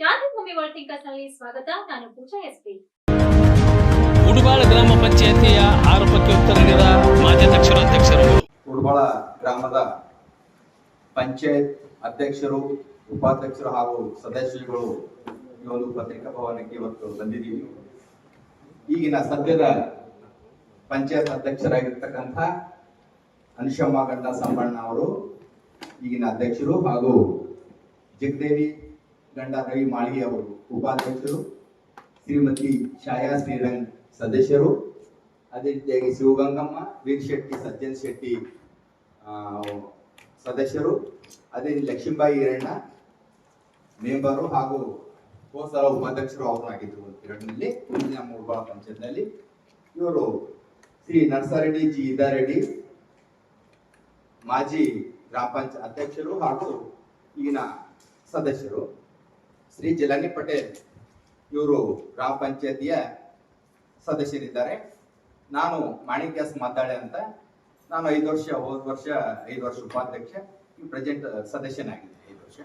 ಕ್ರಾಂತಿಭೂಮಿ world ಥಿಂಕರ್ಸ್ನಲ್ಲಿ ಸ್ವಾಗತ. ನಾನು ಪೂಜಾ SP ಉಡುಬಾಳ ಗ್ರಾಮ ಪಂಚಾಯತಿಯ ಆರೋಪಕ್ಕೆ ಉತ್ತರ ನೀಡಿದ ಮಾಜಿ ಅಧ್ಯಕ್ಷರು ಅಧ್ಯಕ್ಷರು. ಉಡುಬಾಳ ಗ್ರಾಮದ ಪಂಚಾಯತ್ ಅಧ್ಯಕ್ಷರು ಉಪಾಧ್ಯಕ್ಷರು ಹಾಗೂ ಸದಸ್ಯರುಗಳು ಈ ಒಂದು ಪತ್ರಿಕಾ ಭವನಕ್ಕೆ ಇವತ್ತು ಬಂದಿದ್ದೀವಿ. ಈಗಿನ ಸದ್ಯದ ಪಂಚಾಯತ್ ಅಧ್ಯಕ್ಷರಾಗಿರ್ತಕ್ಕಂಥ ಅನುಷಮ್ಮ ಗಂಡ ಸಂಬಣ್ಣ ಅವರು ಈಗಿನ ಅಧ್ಯಕ್ಷರು ಹಾಗೂ ಜಗದೇವಿ ಗಂಡ ರವಿ ಮಾಳಿಗೆ ಅವರು ಉಪಾಧ್ಯಕ್ಷರು, ಶ್ರೀಮತಿ ಛಾಯಾ ಶ್ರೀರಂಗ್ ಸದಸ್ಯರು, ಅದೇ ರೀತಿಯಾಗಿ ಶಿವಗಂಗಮ್ಮ ವೀರ್ ಶೆಟ್ಟಿ ಸಜ್ಜನ್ ಶೆಟ್ಟಿ ಸದಸ್ಯರು, ಅದೇ ಲಕ್ಷ್ಮೀಬಾಯಿ ಈರಣ್ಣ ಮೆಂಬರು ಹಾಗೂ ಕೋಸಲ ಉಪಾಧ್ಯಕ್ಷರು ಅವರು ಆಗಿದ್ರು ಎರಡನಲ್ಲಿ ನಮ್ಮ ಉಳ್ಬಾಳ ಪಂಚಾಯತ್ನಲ್ಲಿ. ಇವರು ಶ್ರೀ ನರಸಾರೆಡ್ಡಿ ಜಿ. ಇದಾರೆಡ್ಡಿ ಮಾಜಿ ಗ್ರಾಮ ಪಂಚಾಯತ್ ಅಧ್ಯಕ್ಷರು ಹಾಗೂ ಈಗಿನ ಸದಸ್ಯರು. ಶ್ರೀ ಜಲಾನಿ ಪಟೇಲ್ ಇವರು ಗ್ರಾಮ ಪಂಚಾಯತಿಯ ಸದಸ್ಯರಿದ್ದಾರೆ. ನಾನು ಮಾಣಿಕ್ಯಾಸ್ ಮಾತಾಳೆ ಅಂತ. ನಾನು ಐದು ವರ್ಷ, ಹೋದ ವರ್ಷ, ಐದು ವರ್ಷ ಉಪಾಧ್ಯಕ್ಷ, ಈ ಪ್ರೆಸೆಂಟ್ ಸದಸ್ಯನಾಗಿದ್ದೆ ಐದು ವರ್ಷ.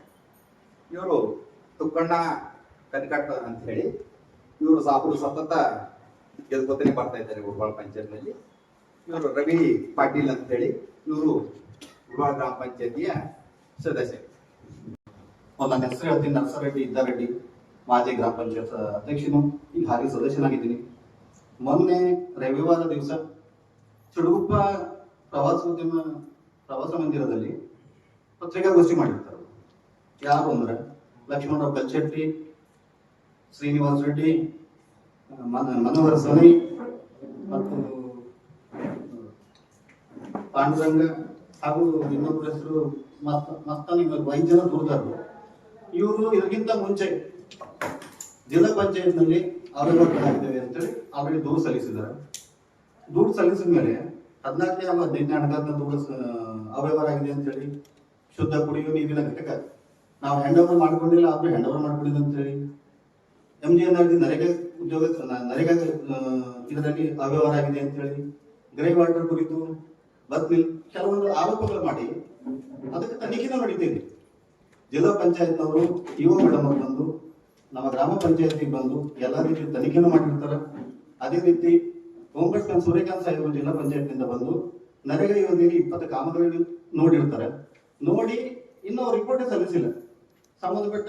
ಇವರು ತುಕ್ಕಣ್ಣ ಕನಕಟ್ಟ ಅಂತ ಹೇಳಿ, ಇವರು ಸಾಪುರು ಸತತ ಗೆದ್ಕೋತಾನೆ ಬರ್ತಾ ಇದ್ದಾರೆ ಉಳ್ಬಾಳ ಪಂಚಾಯತ್ನಲ್ಲಿ. ಇವರು ರವಿ ಪಾಟೀಲ್ ಅಂತ ಹೇಳಿ, ಇವರು ಉಳ್ಬಾಳ ಗ್ರಾಮ ಪಂಚಾಯತಿಯ ಸದಸ್ಯರು. ಅವ್ರು ನನ್ನ ಹೆಸರು ಹೇಳ್ತೀನಿ, ನರಸರೆಡ್ಡಿ ಇದ್ದಾರೆಡ್ಡಿ, ಮಾಜಿ ಗ್ರಾಮ ಪಂಚಾಯತ್ ಅಧ್ಯಕ್ಷನು ಈಗ ಹಾಗೆ ಸದಸ್ಯನಾಗಿದ್ದೀನಿ ಮೊನ್ನೆ ರವಿವಾರ ದಿವಸ ಚುಡುಗುಪ್ಪ ಪ್ರವಾಸೋದ್ಯಮ ಪ್ರವಾಸ ಮಂದಿರದಲ್ಲಿ ಪತ್ರಿಕಾಗೋಷ್ಠಿ ಮಾಡಿರ್ತಾರೆ ಯಾರು ಅಂದ್ರೆ ಲಕ್ಷ್ಮಣರಾವ್ ಕಲ್ಚೆಟ್ಟಿ, ಶ್ರೀನಿವಾಸ ರೆಡ್ಡಿ ಮನ- ಮನೋಹರ ಸೋನಿ ಮತ್ತು, ಪಾಂಡುರಂಗ ಹಾಗೂ ಇನ್ನೊಬ್ಬರ ಹೆಸರು ಮಸ್ತ, ಮಸ್ತಾನಿ ಐದು ಜನ ದುರ್ಗರು. ಇವರು ಇದಕ್ಕಿಂತ ಮುಂಚೆ ಜಿಲ್ಲಾ ಪಂಚಾಯತ್ನಲ್ಲಿ ಆಗಿದ್ದೇವೆ ಅಂತೇಳಿ ಆಲ್ರೆಡಿ ದೂರು ಸಲ್ಲಿಸಿದ್ದಾರೆ. ದೂರು ಸಲ್ಲಿಸಿದ ಮೇಲೆ ಹದಿನಾಲ್ಕನೇ ಹಾಗೂ ಹದಿನೈದನೇ ಹಣಕಾಸಿನ ದೂರು ಅವ್ಯವಹಾರ ಆಗಿದೆ ಅಂತೇಳಿ ಶುದ್ಧ ಕುಡಿಯುವ ನೀರಿನ ಘಟಕ. ನಾವು ಹ್ಯಾಂಡ್ ಓವರ್ ಮಾಡ್ಕೊಂಡಿಲ್ಲ, ಆದ್ರೂ ಹ್ಯಾಂಡ್ ಓವರ್ ಮಾಡ್ಕೊಂಡಿಲ್ಲ ಅಂತೇಳಿ. M G N R NREGA ಉದ್ಯೋಗ, ನರೇಗಾ ಇದರಲ್ಲಿ ಅವ್ಯವಹಾರ ಆಗಿದೆ ಅಂತೇಳಿ. ಗ್ರೇ ವಾಟರ್ ಕುರಿತು ಬಿಲ್ ಕೆಲವೊಂದು ಆರೋಪಗಳು ಮಾಡಿ, ಅದಕ್ಕೆ ತನಿಖೆನೂ ನಡೀತಿದೆ ಜಿಲ್ಲಾ ಪಂಚಾಯತ್ನವರು ಇಒ ಮೇಡಮ್ ಅವ್ರು ಬಂದು, ನಮ್ಮ ಗ್ರಾಮ ಪಂಚಾಯತಿಗೆ ಬಂದು ಎಲ್ಲ ರೀತಿ ತನಿಖೆನೂ ಮಾಡಿರ್ತಾರೆ ಅದೇ ರೀತಿ ಓಂಬಡ್ಸ್ಮನ್ ಸೂರ್ಯಕಾಂತ್ ಸಾಹೇಬರು ಜಿಲ್ಲಾ ಪಂಚಾಯತ್ನಿಂದ ಬಂದು ನರೇಗಾ ಯೋಜನೆಗೆ ಇಪ್ಪತ್ತು ಕಾಮಗಾರಿ ನೋಡಿರ್ತಾರೆ. ನೋಡಿ ಇನ್ನೂ ರಿಪೋರ್ಟ್ ಸಲ್ಲಿಸಿಲ್ಲ. ಸಂಬಂಧಪಟ್ಟ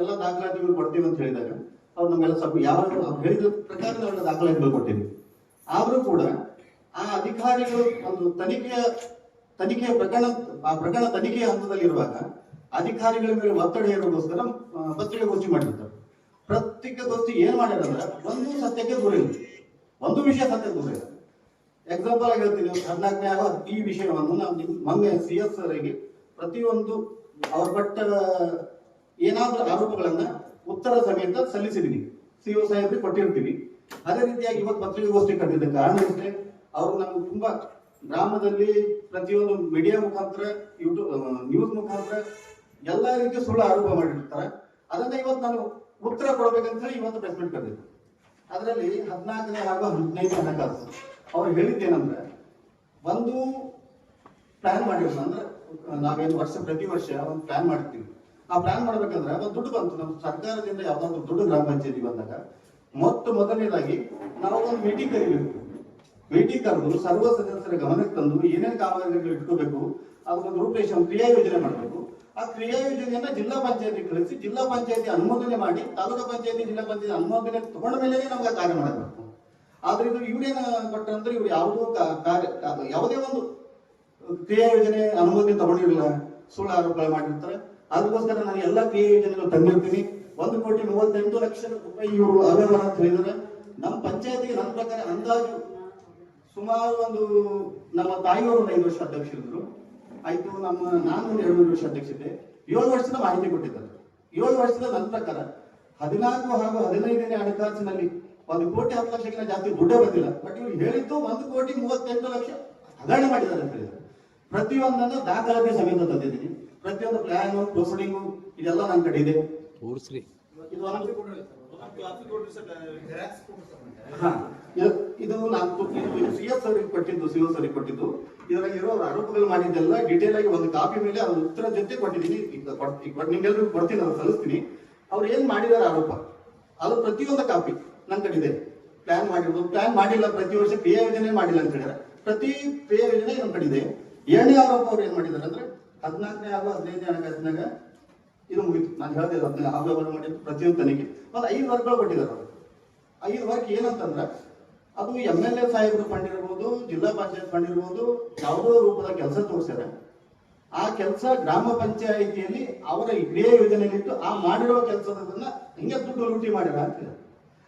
ಎಲ್ಲ ದಾಖಲಾತಿಗಳು ಕೊಡ್ತೀವಿ ಅಂತ ಹೇಳಿದಾಗ ಅವ್ರು ನಮ್ಮೆಲ್ಲ ಸ್ವಲ್ಪ ಯಾರು ಹೇಳಿದ ಪ್ರಕಾರ ನಾವೆಲ್ಲ ದಾಖಲಾತಿಗಳು ಕೊಟ್ಟಿದ್ವಿ ಆದರೂ ಕೂಡ ಆ ಅಧಿಕಾರಿಗಳು ಒಂದು ತನಿಖೆಯ ತನಿಖೆಯ ಪ್ರಕರಣ, ಆ ಪ್ರಕರಣ ತನಿಖೆಯ ಹಂತದಲ್ಲಿರುವಾಗ ಅಧಿಕಾರಿಗಳ ಮೇಲೆ ಒತ್ತಡ ಹೇರೋಗೋಸ್ಕರ ಪತ್ರಿಕೆ ಪತ್ರಿಕಾಗೋಷ್ಠಿ ಮಾಡಿರ್ತಾರೆ. ಪತ್ರಿಕಾಗೋಷ್ಠಿ ಏನ್ ಮಾಡ್ಯಾರಂದ್ರೆ ಒಂದು ಸತ್ಯಕ್ಕೆ ದೂರ ಒಂದು ವಿಷಯ ಸತ್ಯಕ್ಕೆ ದೂರ ಇಲ್ಲ ಎಕ್ಸಾಂಪಲ್ ಆಗಿ ಹೇಳ್ತೀನಿ ಹದಿನಾಲ್ಕನೇ ಆಗ ಈ ವಿಷಯವನ್ನು ನಾವು ಮೊನ್ನೆ ಸಿ ಎಸ್ ಆಗಿ ಪ್ರತಿಯೊಂದು ಅವ್ರ ಪಟ್ಟ, ಏನಾದ್ರೂ ಆರೋಪಗಳನ್ನ ಉತ್ತರ ಸಮೇತ ಸಲ್ಲಿಸಿದೀನಿ. ಸಿ ಒ ಸಾಹೇಬ್ರಿಗೆ ಕೊಟ್ಟಿರ್ತೀನಿ ಅದೇ ರೀತಿಯಾಗಿ ಇವತ್ತು ಪತ್ರಿಕಾಗೋಷ್ಠಿ ಕರೆದಿದ್ದ ಕಾರಣ ಇಷ್ಟೇ, ಅವರು ನಮ್ಗೆ ತುಂಬಾ ಗ್ರಾಮದಲ್ಲಿ ಪ್ರತಿಯೊಂದು ಮೀಡಿಯಾ ಮುಖಾಂತರ ಯೂಟ್ಯೂಬ್ ನ್ಯೂಸ್ ಮುಖಾಂತರ ಎಲ್ಲಾ ರೀತಿಯ ಸುಳ್ಳು ಆರೋಪ ಮಾಡಿರ್ತಾರೆ. ಅದನ್ನ ಇವತ್ತು ನಾನು ಉತ್ತರ ಕೊಡ್ಬೇಕಂತ ಹೇಳಿ ಇವತ್ತು ಪ್ರೆಸ್ ಮೀಟ್ ಕರೆದಿದ್ದೆ ಅದರಲ್ಲಿ ಹದಿನಾಲ್ಕನೇ ಹಾಗೂ ಹದಿನೈದನೇ ಹಣಕಾಸು. ಅವ್ರು ಹೇಳಿದ್ದೇನಂದ್ರೆ, ಒಂದು ಪ್ಲಾನ್ ಮಾಡಿರೋದು, ಅಂದ್ರೆ, ನಾವೇನು ವರ್ಷ, ಪ್ರತಿ ವರ್ಷ ಒಂದು ಪ್ಲಾನ್ ಮಾಡ್ತೀವಿ. ಆ ಪ್ಲಾನ್ ಮಾಡ್ಬೇಕಂದ್ರೆ ಒಂದು ದುಡ್ಡು ಬಂತು. ನಮ್ಮ ಸರ್ಕಾರದಿಂದ ಯಾವ್ದಾದ್ರು ದುಡ್ಡು ಗ್ರಾಮ ಪಂಚಾಯತಿ ಬಂದಾಗ, ಮೊತ್ತ ಮೊದಲನೇದಾಗಿ ನಾವು ಒಂದು ಮೀಟಿಂಗ್ ಕರಿಬೇಕು. ಮೀಟಿಂಗ್ ಕರೆದು ಸರ್ವ ಸದಸ್ಯರ ಗಮನಕ್ಕೆ ತಂದು ಏನೇನು ಕಾಮಗಾರಿಗಳು ಇಟ್ಕೋಬೇಕು, ಅದಕ್ಕೊಂದು ರೂಪರೇಷ ಕ್ರಿಯಾ ಯೋಜನೆ ಮಾಡಬೇಕು. ಆ ಕ್ರಿಯಾ ಯೋಜನೆಯನ್ನ ಜಿಲ್ಲಾ ಪಂಚಾಯತಿ ಕಳಿಸಿ, ಜಿಲ್ಲಾ ಪಂಚಾಯತಿ ಅನುಮೋದನೆ ಮಾಡಿ, ತಾಲೂಕು ಪಂಚಾಯತಿ, ಜಿಲ್ಲಾ ಪಂಚಾಯತಿ ಅನುಮೋದನೆ ತಗೊಂಡ ಮೇಲೆ ನಮ್ಗೆ ಕಾರ್ಯ ಮಾಡಬೇಕು. ಆದ್ರೆ ಇದು ಇವ್ರೇನ ಕೊಟ್ಟಂದ್ರೆ ಇವ್ರು ಯಾವುದೋ ಕಾರ್ಯ ಯಾವುದೇ ಒಂದು ಕ್ರಿಯಾ ಯೋಜನೆ ಅನುಮೋದನೆ ತಗೊಂಡಿರಲಿಲ್ಲ ಸುಳ್ಳು ಆರೋಪಗಳು ಮಾಡಿರ್ತಾರೆ. ಅದಕ್ಕೋಸ್ಕರ ನಾನು ಎಲ್ಲಾ ಕ್ರಿಯಾ ಯೋಜನೆಗಳು ತಂದಿರ್ತೀನಿ. ಒಂದು ಕೋಟಿ ಮೂವತ್ತೆಂಟು ಲಕ್ಷ ರೂಪಾಯಿ ಇವರು ಅವ್ಯವಹಾರ ಅಂತ ಹೇಳಿದ್ರೆ ನಮ್ಮ ಪಂಚಾಯತಿಗೆ ನನ್ನ ಪ್ರಕಾರ ಅಂದಾಜು ಸುಮಾರು ಒಂದು ನಮ್ಮ ತಾಯಿಯವರು ಐದು ವರ್ಷ ಅಧ್ಯಕ್ಷರಿದ್ರು ಆಯ್ತು ನಮ್ಮ ನಾನು ಒಂದು ಎರಡು ಮೂರು ವರ್ಷ ಅಧ್ಯಕ್ಷತೆ. ಏಳು ವರ್ಷದ ಮಾಹಿತಿ ಕೊಟ್ಟಿದ್ದಾರೆ ಏಳು ವರ್ಷದ ನನ್ನ ಪ್ರಕಾರ ಹದಿನಾಲ್ಕು ಹಾಗೂ ಹದಿನೈದನೇ ಹಣಕಾಸಿನಲ್ಲಿ ಒಂದು ಕೋಟಿ ಹತ್ತು ಲಕ್ಷಕ್ಕಿಂತ ಜಾಸ್ತಿ ದುಡ್ಡೇ ಬಂದಿಲ್ಲ. ಬಟ್ ಇವ್ರು ಹೇಳಿದ್ದು ಒಂದು ಕೋಟಿ ಮೂವತ್ತೆಂಟು ಲಕ್ಷ ಹಗರಣ ಮಾಡಿದ್ದಾರೆ ಅಂತ ಹೇಳಿದ್ರು. ಪ್ರತಿಯೊಂದನ್ನು ದಾಖಲಾತಿ ಸಮೇತ ತಂದಿದ್ದೀನಿ. ಪ್ರತಿಯೊಂದು ಪ್ಲಾನ್ ಪ್ರೊಸೀಡಿಂಗು ಇದೆಲ್ಲ ನನ್ನ ಕಡೆ ಇದೆ. ತೋರಿಸ್ರಿ. ಇದು ಒಂದು- ಹಾ, ಇದು- ನಾಲ್ಕು ಸಿ ಎಸ್ ಅವರಿಗೆ ಕೊಟ್ಟಿದ್ದು ಸಿ ಎಸ್ ಅವರಿಗೆ ಕೊಟ್ಟಿದ್ದು. ಇದರಲ್ಲಿ ಇರೋ ಆರೋಪಗಳು ಮಾಡಿದ್ದೆಲ್ಲ ಡೀಟೇಲ್ ಆಗಿ ಒಂದು ಕಾಪಿ ಮೇಲೆ ಅದ್ರ ಉತ್ತರ ಜೊತೆ ಕೊಟ್ಟಿದ್ದೀನಿ. ನಿಮ್ಗೆಲ್ರಿಗೂ ಕೊಡ್ತೀನಿ ನಾನು ಸಲ್ಲಿಸ್ತೀನಿ. ಅವ್ರು ಏನ್ ಮಾಡಿದಾರೆ ಆರೋಪ? ಅದು ಪ್ರತಿಯೊಂದು ಕಾಪಿ ನನ್ನ ಕಡೆ ಪ್ಲಾನ್ ಮಾಡಿರೋದು ಪ್ಲಾನ್ ಮಾಡಿಲ್ಲ ಪ್ರತಿ ವರ್ಷ ಕ್ರಿಯಾ ಯೋಜನೆ ಮಾಡಿಲ್ಲ ಅಂತ ಹೇಳಿದ್ರೆ ಪ್ರತಿ ಕ್ರಿಯಾ ಯೋಜನೆ ನಮ್ಮ ಕಡೆ ಇದೆ ಏಳನೇ ಆರೋಪ ಅವ್ರು ಏನ್ ಮಾಡಿದಾರೆ ಅಂದ್ರೆ ಹದಿನಾಲ್ಕನೇ ಹಾಗೂ ಹದಿನೈದನೇ ಹಣಕಾಸಿನಾಗ ಇದು ಮುಗಿತು. ನಾನು ಹೇಳಿದೆ ಹದಿನೈದು ಆರೋಪ ಮಾಡಿದ್ದು ಪ್ರತಿಯೊಂದು ತನಿಖೆ. ಒಂದು ಐದು ವರ್ಗಗಳು ಕೊಟ್ಟಿದ್ದಾರೆ ಅವರು. ಐದು ವರ್ಕ್ ಏನಂತಂದ್ರೆ, ಅದು ಎಂ ಎಲ್ ಎ ಸಾಹೇಬರು ಫಂಡ್ ಇರ್ಬೋದು ಜಿಲ್ಲಾ ಪಂಚಾಯತ್ ಫಂಡ್ ಇರ್ಬೋದು ಯಾವುದೋ ರೂಪದ ಕೆಲಸ ತೋರಿಸ್ಯಾರ ಆ ಕೆಲಸ ಗ್ರಾಮ ಪಂಚಾಯಿತಿಯಲ್ಲಿ ಅವರ ಕ್ರಿಯಾ ಯೋಜನೆಯಲ್ಲಿಟ್ಟು ಆ ಮಾಡಿರೋ ಕೆಲಸದನ್ನ ಹಿಂಗೆ ದುಡ್ಡು ಲೂಟಿ ಮಾಡ್ಯಾರ ಅಂತ.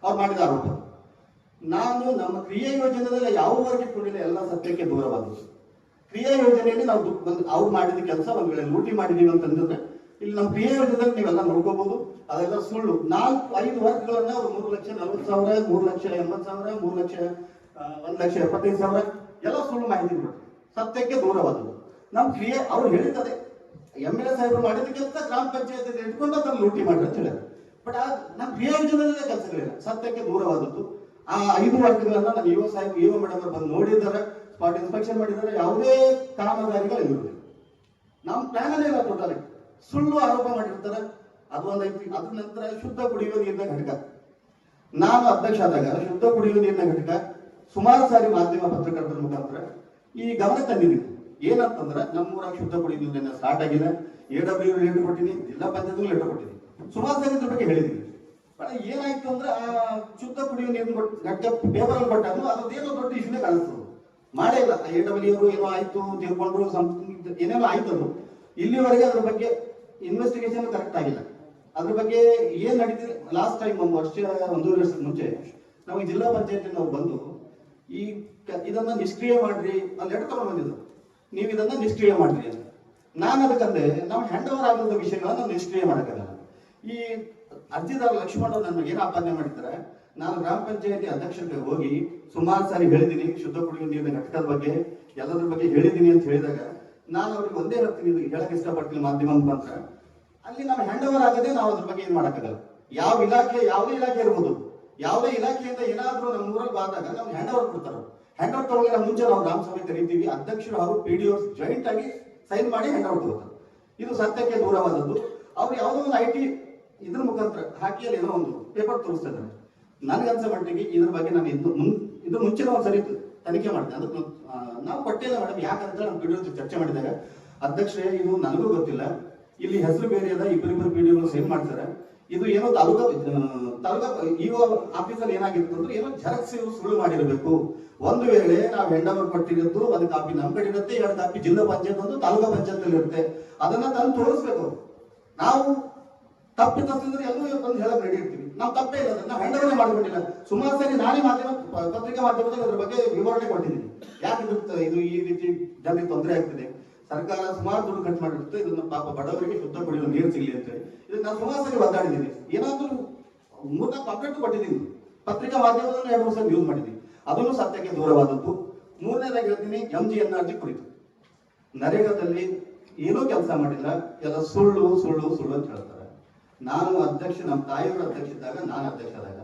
ಅವ್ರು ಮಾಡಿದ ಆರೋಪ ನಾನು ನಮ್ಮ ಕ್ರಿಯಾ ಯೋಜನೆದಲ್ಲಿ ಯಾವ ವರ್ಗ ಕೊಡಿಲ್ಲ, ಎಲ್ಲ ಸತ್ಯಕ್ಕೆ ದೂರವಾದದ್ದು ಕ್ರಿಯಾ ಯೋಜನೆಯಲ್ಲಿ ನಾವು ದುಡ್ಡು ಬಂದು ಅವ್ರು ಮಾಡಿದ ಕೆಲಸ ಒಂದ್ ವೇಳೆ ಲೂಟಿ ಮಾಡಿದೀವಿ ಅಂತಂದ್ರೆ ಇಲ್ಲಿ ನಮ್ಮ ಕ್ರಿಯಾ ಯೋಜನೆಯಲ್ಲಿ ನೀವೆಲ್ಲ ನೋಡ್ಕೋಬಹುದು ಅದೆಲ್ಲ ಸುಳ್ಳು. ನಾಲ್ಕು, ಐದು ವರ್ಗಗಳನ್ನ ಅವ್ರು ಮೂರು ಲಕ್ಷ ನಲ್ವತ್ತು ಸಾವಿರ, ಮೂರು ಲಕ್ಷ ಎಂಬತ್ತು ಸಾವಿರ, ಮೂರು ಲಕ್ಷ ಒಂದು ಲಕ್ಷ ಎಪ್ಪತ್ತೈದು ಸಾವಿರ, ಎಲ್ಲ ಸುಳ್ಳು ಮಾಹಿತಿ ಸತ್ಯಕ್ಕೆ ದೂರವಾದದ್ದು. ನಮ್ಮ ಕ್ರಿಯೆ ಅವ್ರು ಹೇಳಿದ್ದಾರೆ ಎಂ ಎಲ್ ಎ ಸಾಹೇಬರು ಮಾಡಿದ ಕೆಲಸ ಗ್ರಾಮ ಪಂಚಾಯತ್ ಇಟ್ಕೊಂಡು ಅದನ್ನ ಲೂಟಿ ಮಾಡ್ರಿ ಅಂತ ಹೇಳಿದ್ರು. ಬಟ್ ಆ ನಮ್ಮ ಕ್ರಿಯಾ ಯೋಜನೆಯಲ್ಲೇ ಕೆಲಸಗಳಿಲ್ಲ. ಸತ್ಯಕ್ಕೆ ದೂರವಾದದ್ದು. ಆ ಐದು ವರ್ಗಗಳನ್ನ ನಮ್ಮ ಯುವ ಸಾಹೇಬ್, ಯುವ ಮೇಡಮ್ ಬಂದು ನೋಡಿದ್ದಾರೆ. ಸ್ಪಾಟ್ ಇನ್ಸ್ಪೆಕ್ಷನ್ ಮಾಡಿದ್ದಾರೆ. ಯಾವುದೇ ಕಾಮಗಾರಿಗಳು ಇರುವುದಿಲ್ಲ. ನಮ್ಮ ಪ್ಲಾನ್ ಅಲ್ಲೇ ಇಲ್ಲ ಟೋಟಲ್ ಸುಳ್ಳು ಆರೋಪ ಮಾಡಿರ್ತಾರೆ. ಅದು ಒಂದು ಐತಿ. ಅದ್ರ ನಂತರ ಶುದ್ಧ ಕುಡಿಯುವ ನೀರಿನ ಘಟಕ. ನಾನು ಅಧ್ಯಕ್ಷ ಆದಾಗ ಶುದ್ಧ ಕುಡಿಯುವ ನೀರಿನ ಘಟಕ ಸುಮಾರು ಸಾರಿ ಮಾಧ್ಯಮ ಪತ್ರಕರ್ತರ ಮುಖಾಂತರ ಈ ಗಮನ ತಂದಿದ್ದೀನಿ. ಏನಂತಂದ್ರೆ ನಮ್ಮೂರಾಗ ಶುದ್ಧ ಕುಡಿಯುವ ನೀರಿನ ಸ್ಟಾರ್ಟ್ ಆಗಿಲ್ಲ ಎ ಡಬ್ಲ್ಯೂ ಲೆಟರ್ ಕೊಟ್ಟಿನಿ, ಜಿಲ್ಲಾ ಪಂಚಾಯತ್ ಲೆಟರ್ ಕೊಟ್ಟಿನಿ. ಸುಮಾರು ಸಾರಿ ಇದ್ರ ಬಗ್ಗೆ ಹೇಳಿದ್ದೀನಿ. ಬಟ್ ಏನಾಯ್ತು ಅಂದ್ರೆ ಆ ಶುದ್ಧ ಕುಡಿಯುವ ನೀರಿನ ಕೊಟ್ಟು ಘಟಕ ಪೇಪರ್ ಕೊಟ್ಟಾಗ ಅದೇನೋ ದೊಡ್ಡ ಇಶ್ಯೂನೇ ಕಾಣಿಸ್ತದೆ ಮಾಡೇ ಇಲ್ಲ. ಎ ಡಬ್ಲ್ಯೂ ಅವರು ಏನೋ ಆಯ್ತು, ತಿಳ್ಕೊಂಡ್ರು ಏನೇನೋ ಆಯ್ತು ಅದು ಇಲ್ಲಿವರೆಗೆ ಅದ್ರ ಬಗ್ಗೆ ಇನ್ವೆಸ್ಟಿಗೇಷನ್ ಕರೆಕ್ಟ್ ಆಗಿಲ್ಲ ಅದ್ರ ಬಗ್ಗೆ ಏನ್ ನಡೀತಿದೆ? ಲಾಸ್ಟ್ ಟೈಮ್ ಒಂದು ವರ್ಷ, ಒಂದೂವರೆ ವರ್ಷದ ಮುಂಚೆ ನಮಗೆ ಜಿಲ್ಲಾ ಪಂಚಾಯತ್ ನಾವು ಬಂದು ಈ ಇದನ್ನ ನಿಷ್ಕ್ರಿಯ ಮಾಡ್ರಿ ಅಲ್ಲಿ ಲೆಟರ್ ತಗೊಂಡು ಬಂದಿದ್ರು ನೀವು ಇದನ್ನ ನಿಷ್ಕ್ರಿಯ ಮಾಡ್ರಿ ಅಂತ. ನಾನು ಅದಕ್ಕಂದ್ರೆ ನಾವು ಹ್ಯಾಂಡ್ ಓವರ್ ಆಗಿರೋ ವಿಷಯಗಳನ್ನ ನಾವು ನಿಷ್ಕ್ರಿಯ ಮಾಡಕ್ಕಾಗಲ್ಲ. ಈ ಅರ್ಜಿದಾರ ಲಕ್ಷ್ಮಣ ನನ್ನ ಏನು ಆಪಾದನೆ ಮಾಡಿದ್ದಾರೆ ನಾನು ಗ್ರಾಮ ಪಂಚಾಯತಿ ಅಧ್ಯಕ್ಷರಿಗೆ ಹೋಗಿ ಸುಮಾರು ಸಾರಿ ಹೇಳಿದ್ದೀನಿ ಶುದ್ಧ ಕುಡಿಯುವ ನೀರಿನ ಘಟಕದ ಬಗ್ಗೆ, ಎಲ್ಲದ್ರ ಬಗ್ಗೆ ಹೇಳಿದ್ದೀನಿ ಅಂತ ಹೇಳಿದಾಗ ನಾನು ಅವ್ರಿಗೆ ಒಂದೇ ಹೇಳ್ತೀನಿ ಇದು ಹೇಳಕ್ ಇಷ್ಟಪಡ್ತೀನಿ ಮಾಧ್ಯಮ ಮುಖಾಂತರ ಅಲ್ಲಿ ನಾವು ಹ್ಯಾಂಡ್ ಓವರ್ ಆಗದೆ ನಾವು ಅದ್ರ ಬಗ್ಗೆ ಏನ್ ಮಾಡಕ್ಕಾಗಲ್ಲ. ಯಾವ ಇಲಾಖೆ, ಯಾವುದೇ ಇಲಾಖೆ ಇರ್ಬೋದು. ಯಾವುದೇ ಇಲಾಖೆಯಿಂದ ಏನಾದ್ರೂ ನಮ್ಮ ಊರಲ್ಲಿ ಬಾದಾಗ ನಾವು ಹ್ಯಾಂಡ್ ಓವರ್ ಕೊಡ್ತಾರೆ ಹ್ಯಾಂಡ್ ಓವರ್ ನಾವು ಮುಂಚೆ ನಾವು ಗ್ರಾಮ ಸಭೆ ಕರಿತೀವಿ. ಅಧ್ಯಕ್ಷರು ಹಾಗೂ ಪಿ ಡಿ ಜಾಯಿಂಟ್ ಆಗಿ ಸೈನ್ ಮಾಡಿ ಹ್ಯಾಂಡ್ ಓವರ್ ತಗೋತಾರೆ ಇದು ಸತ್ಯಕ್ಕೆ ದೂರವಾದದ್ದು. ಅವ್ರು ಯಾವುದೋ ಒಂದು ಐ ಟಿ ಇದ್ರ ಮುಖಾಂತರ ಹಾಕಿಯಲ್ಲಿ ಏನೋ ಒಂದು ಪೇಪರ್ ತೋರಿಸ್ತಾ ಇದ್ದಾರೆ. ಅನ್ಸೋ ಮಟ್ಟಿಗೆ ಇದ್ರ ಬಗ್ಗೆ ನಾನು ಇದು ಮುನ್ ಇದು ಮುಂಚೆ ಒಂದ್ಸರಿ ತನಿಖೆ ಮಾಡ್ತೇನೆ. ಅದಕ್ಕೆ ನಾವು ಕೊಟ್ಟಿಲ್ಲ ಮೇಡಮ್ ಯಾಕಂತ ನಮ್ಮ ಪಿ ಚರ್ಚೆ ಮಾಡಿದಾಗ ಅಧ್ಯಕ್ಷರೇ, ಇದು ನನಗೂ ಗೊತ್ತಿಲ್ಲ. ಇಲ್ಲಿ ಹೆಸರು ಬೇರೆ ಅದ, ಇಬ್ಬರಿಬ್ಬರು ಡಿ ಸೈನ್ ಮಾಡ್ತಾರೆ. ಇದು ಏನೋ ತಾಲೂಕಾ ತಾಲೂಕಾ ಇಒ ಆಫೀಸಲ್ಲಿ ಏನಾಗಿತ್ತು ಅಂದ್ರೆ ಏನೋ ಜರಕ್ಸ್ ಸುಳ್ಳು ಮಾಡಿರಬೇಕು. ಒಂದು ವೇಳೆ ನಾವು ಹೆಂಡವರ್ ಕೊಟ್ಟಿರೋದು ಒಂದು ಕಾಪಿ ನಮ್ಮ ಕಡೆ ಇರುತ್ತೆ, ಎರಡು ಕಾಪಿ ಜಿಲ್ಲಾ ಪಂಚಾಯತ್ ಒಂದು ತಾಲೂಕಾ ಪಂಚಾಯತ್ ಇರುತ್ತೆ. ಅದನ್ನ ತಂದು ತೋರಿಸ್ಬೇಕು. ನಾವು ತಪ್ಪಿ ತಪ್ಪಿದ್ರೆ ಎಲ್ಲರೂ ಬಂದು ಹೇಳಕ್ ನಾವು ತಪ್ಪೇ ಇಲ್ಲ ನಾವು ಹೆಂಡವರೇ ಮಾಡ್ಕೊಂಡಿಲ್ಲ ಸುಮಾರು ಸರಿ ನಾನೇ ಮಾಧ್ಯಮ ಪತ್ರಿಕಾ ಮಾಧ್ಯಮದಲ್ಲಿ ಅದ್ರ ಬಗ್ಗೆ ವಿವರಣೆ ಕೊಟ್ಟಿದ್ದೀನಿ. ಯಾಕೆ ಇದು ಈ ರೀತಿ ಜನರಿಗೆ ತೊಂದರೆ ಆಗ್ತಿದೆ? ಸರ್ಕಾರ ಸುಮಾರು ದುಡ್ಡು ಖರ್ಚು ಮಾಡಿರುತ್ತೆ. ಇದನ್ನ ಪಾಪ ಬಡವರಿಗೆ ಶುದ್ಧ ಕುಡಿಯುವ ನೀರು ಸಿಗ್ಲಿ ಅಂತ ಹೇಳಿ. ನಾನು ಸುಮಾರು ಸರಿ ಒದ್ದಾಡಿದ್ದೀನಿ ಏನಾದ್ರೂ ಮೂರ್ನಾಲ್ಕು ಪಕ್ಕಟ್ಟು ಕೊಟ್ಟಿದ್ದೀನಿ ಪತ್ರಿಕಾ ಮಾಧ್ಯಮದಲ್ಲಿ ಎರಡು ಸಲ ಯೂಸ್ ಮಾಡಿದ್ದೀನಿ ಅದನ್ನು ಸತ್ಯಕ್ಕೆ ದೂರವಾದದ್ದು. ಮೂರನೇದಾಗಿ ಹೇಳ್ತೀನಿ M G N R G ಕುರಿತು. ನರೇಗಾದಲ್ಲಿ ಏನೂ ಕೆಲಸ ಮಾಡಿಲ್ಲ. ಎಲ್ಲ ಸುಳ್ಳು ಸುಳ್ಳು ಸುಳ್ಳು ಅಂತ ಹೇಳ್ತಾರೆ. ನಾನು ಅಧ್ಯಕ್ಷ ನಮ್ಮ ತಾಯಿಯವರು ಅಧ್ಯಕ್ಷ ಇದ್ದಾಗ ನಾನು ಅಧ್ಯಕ್ಷ ಆದಾಗ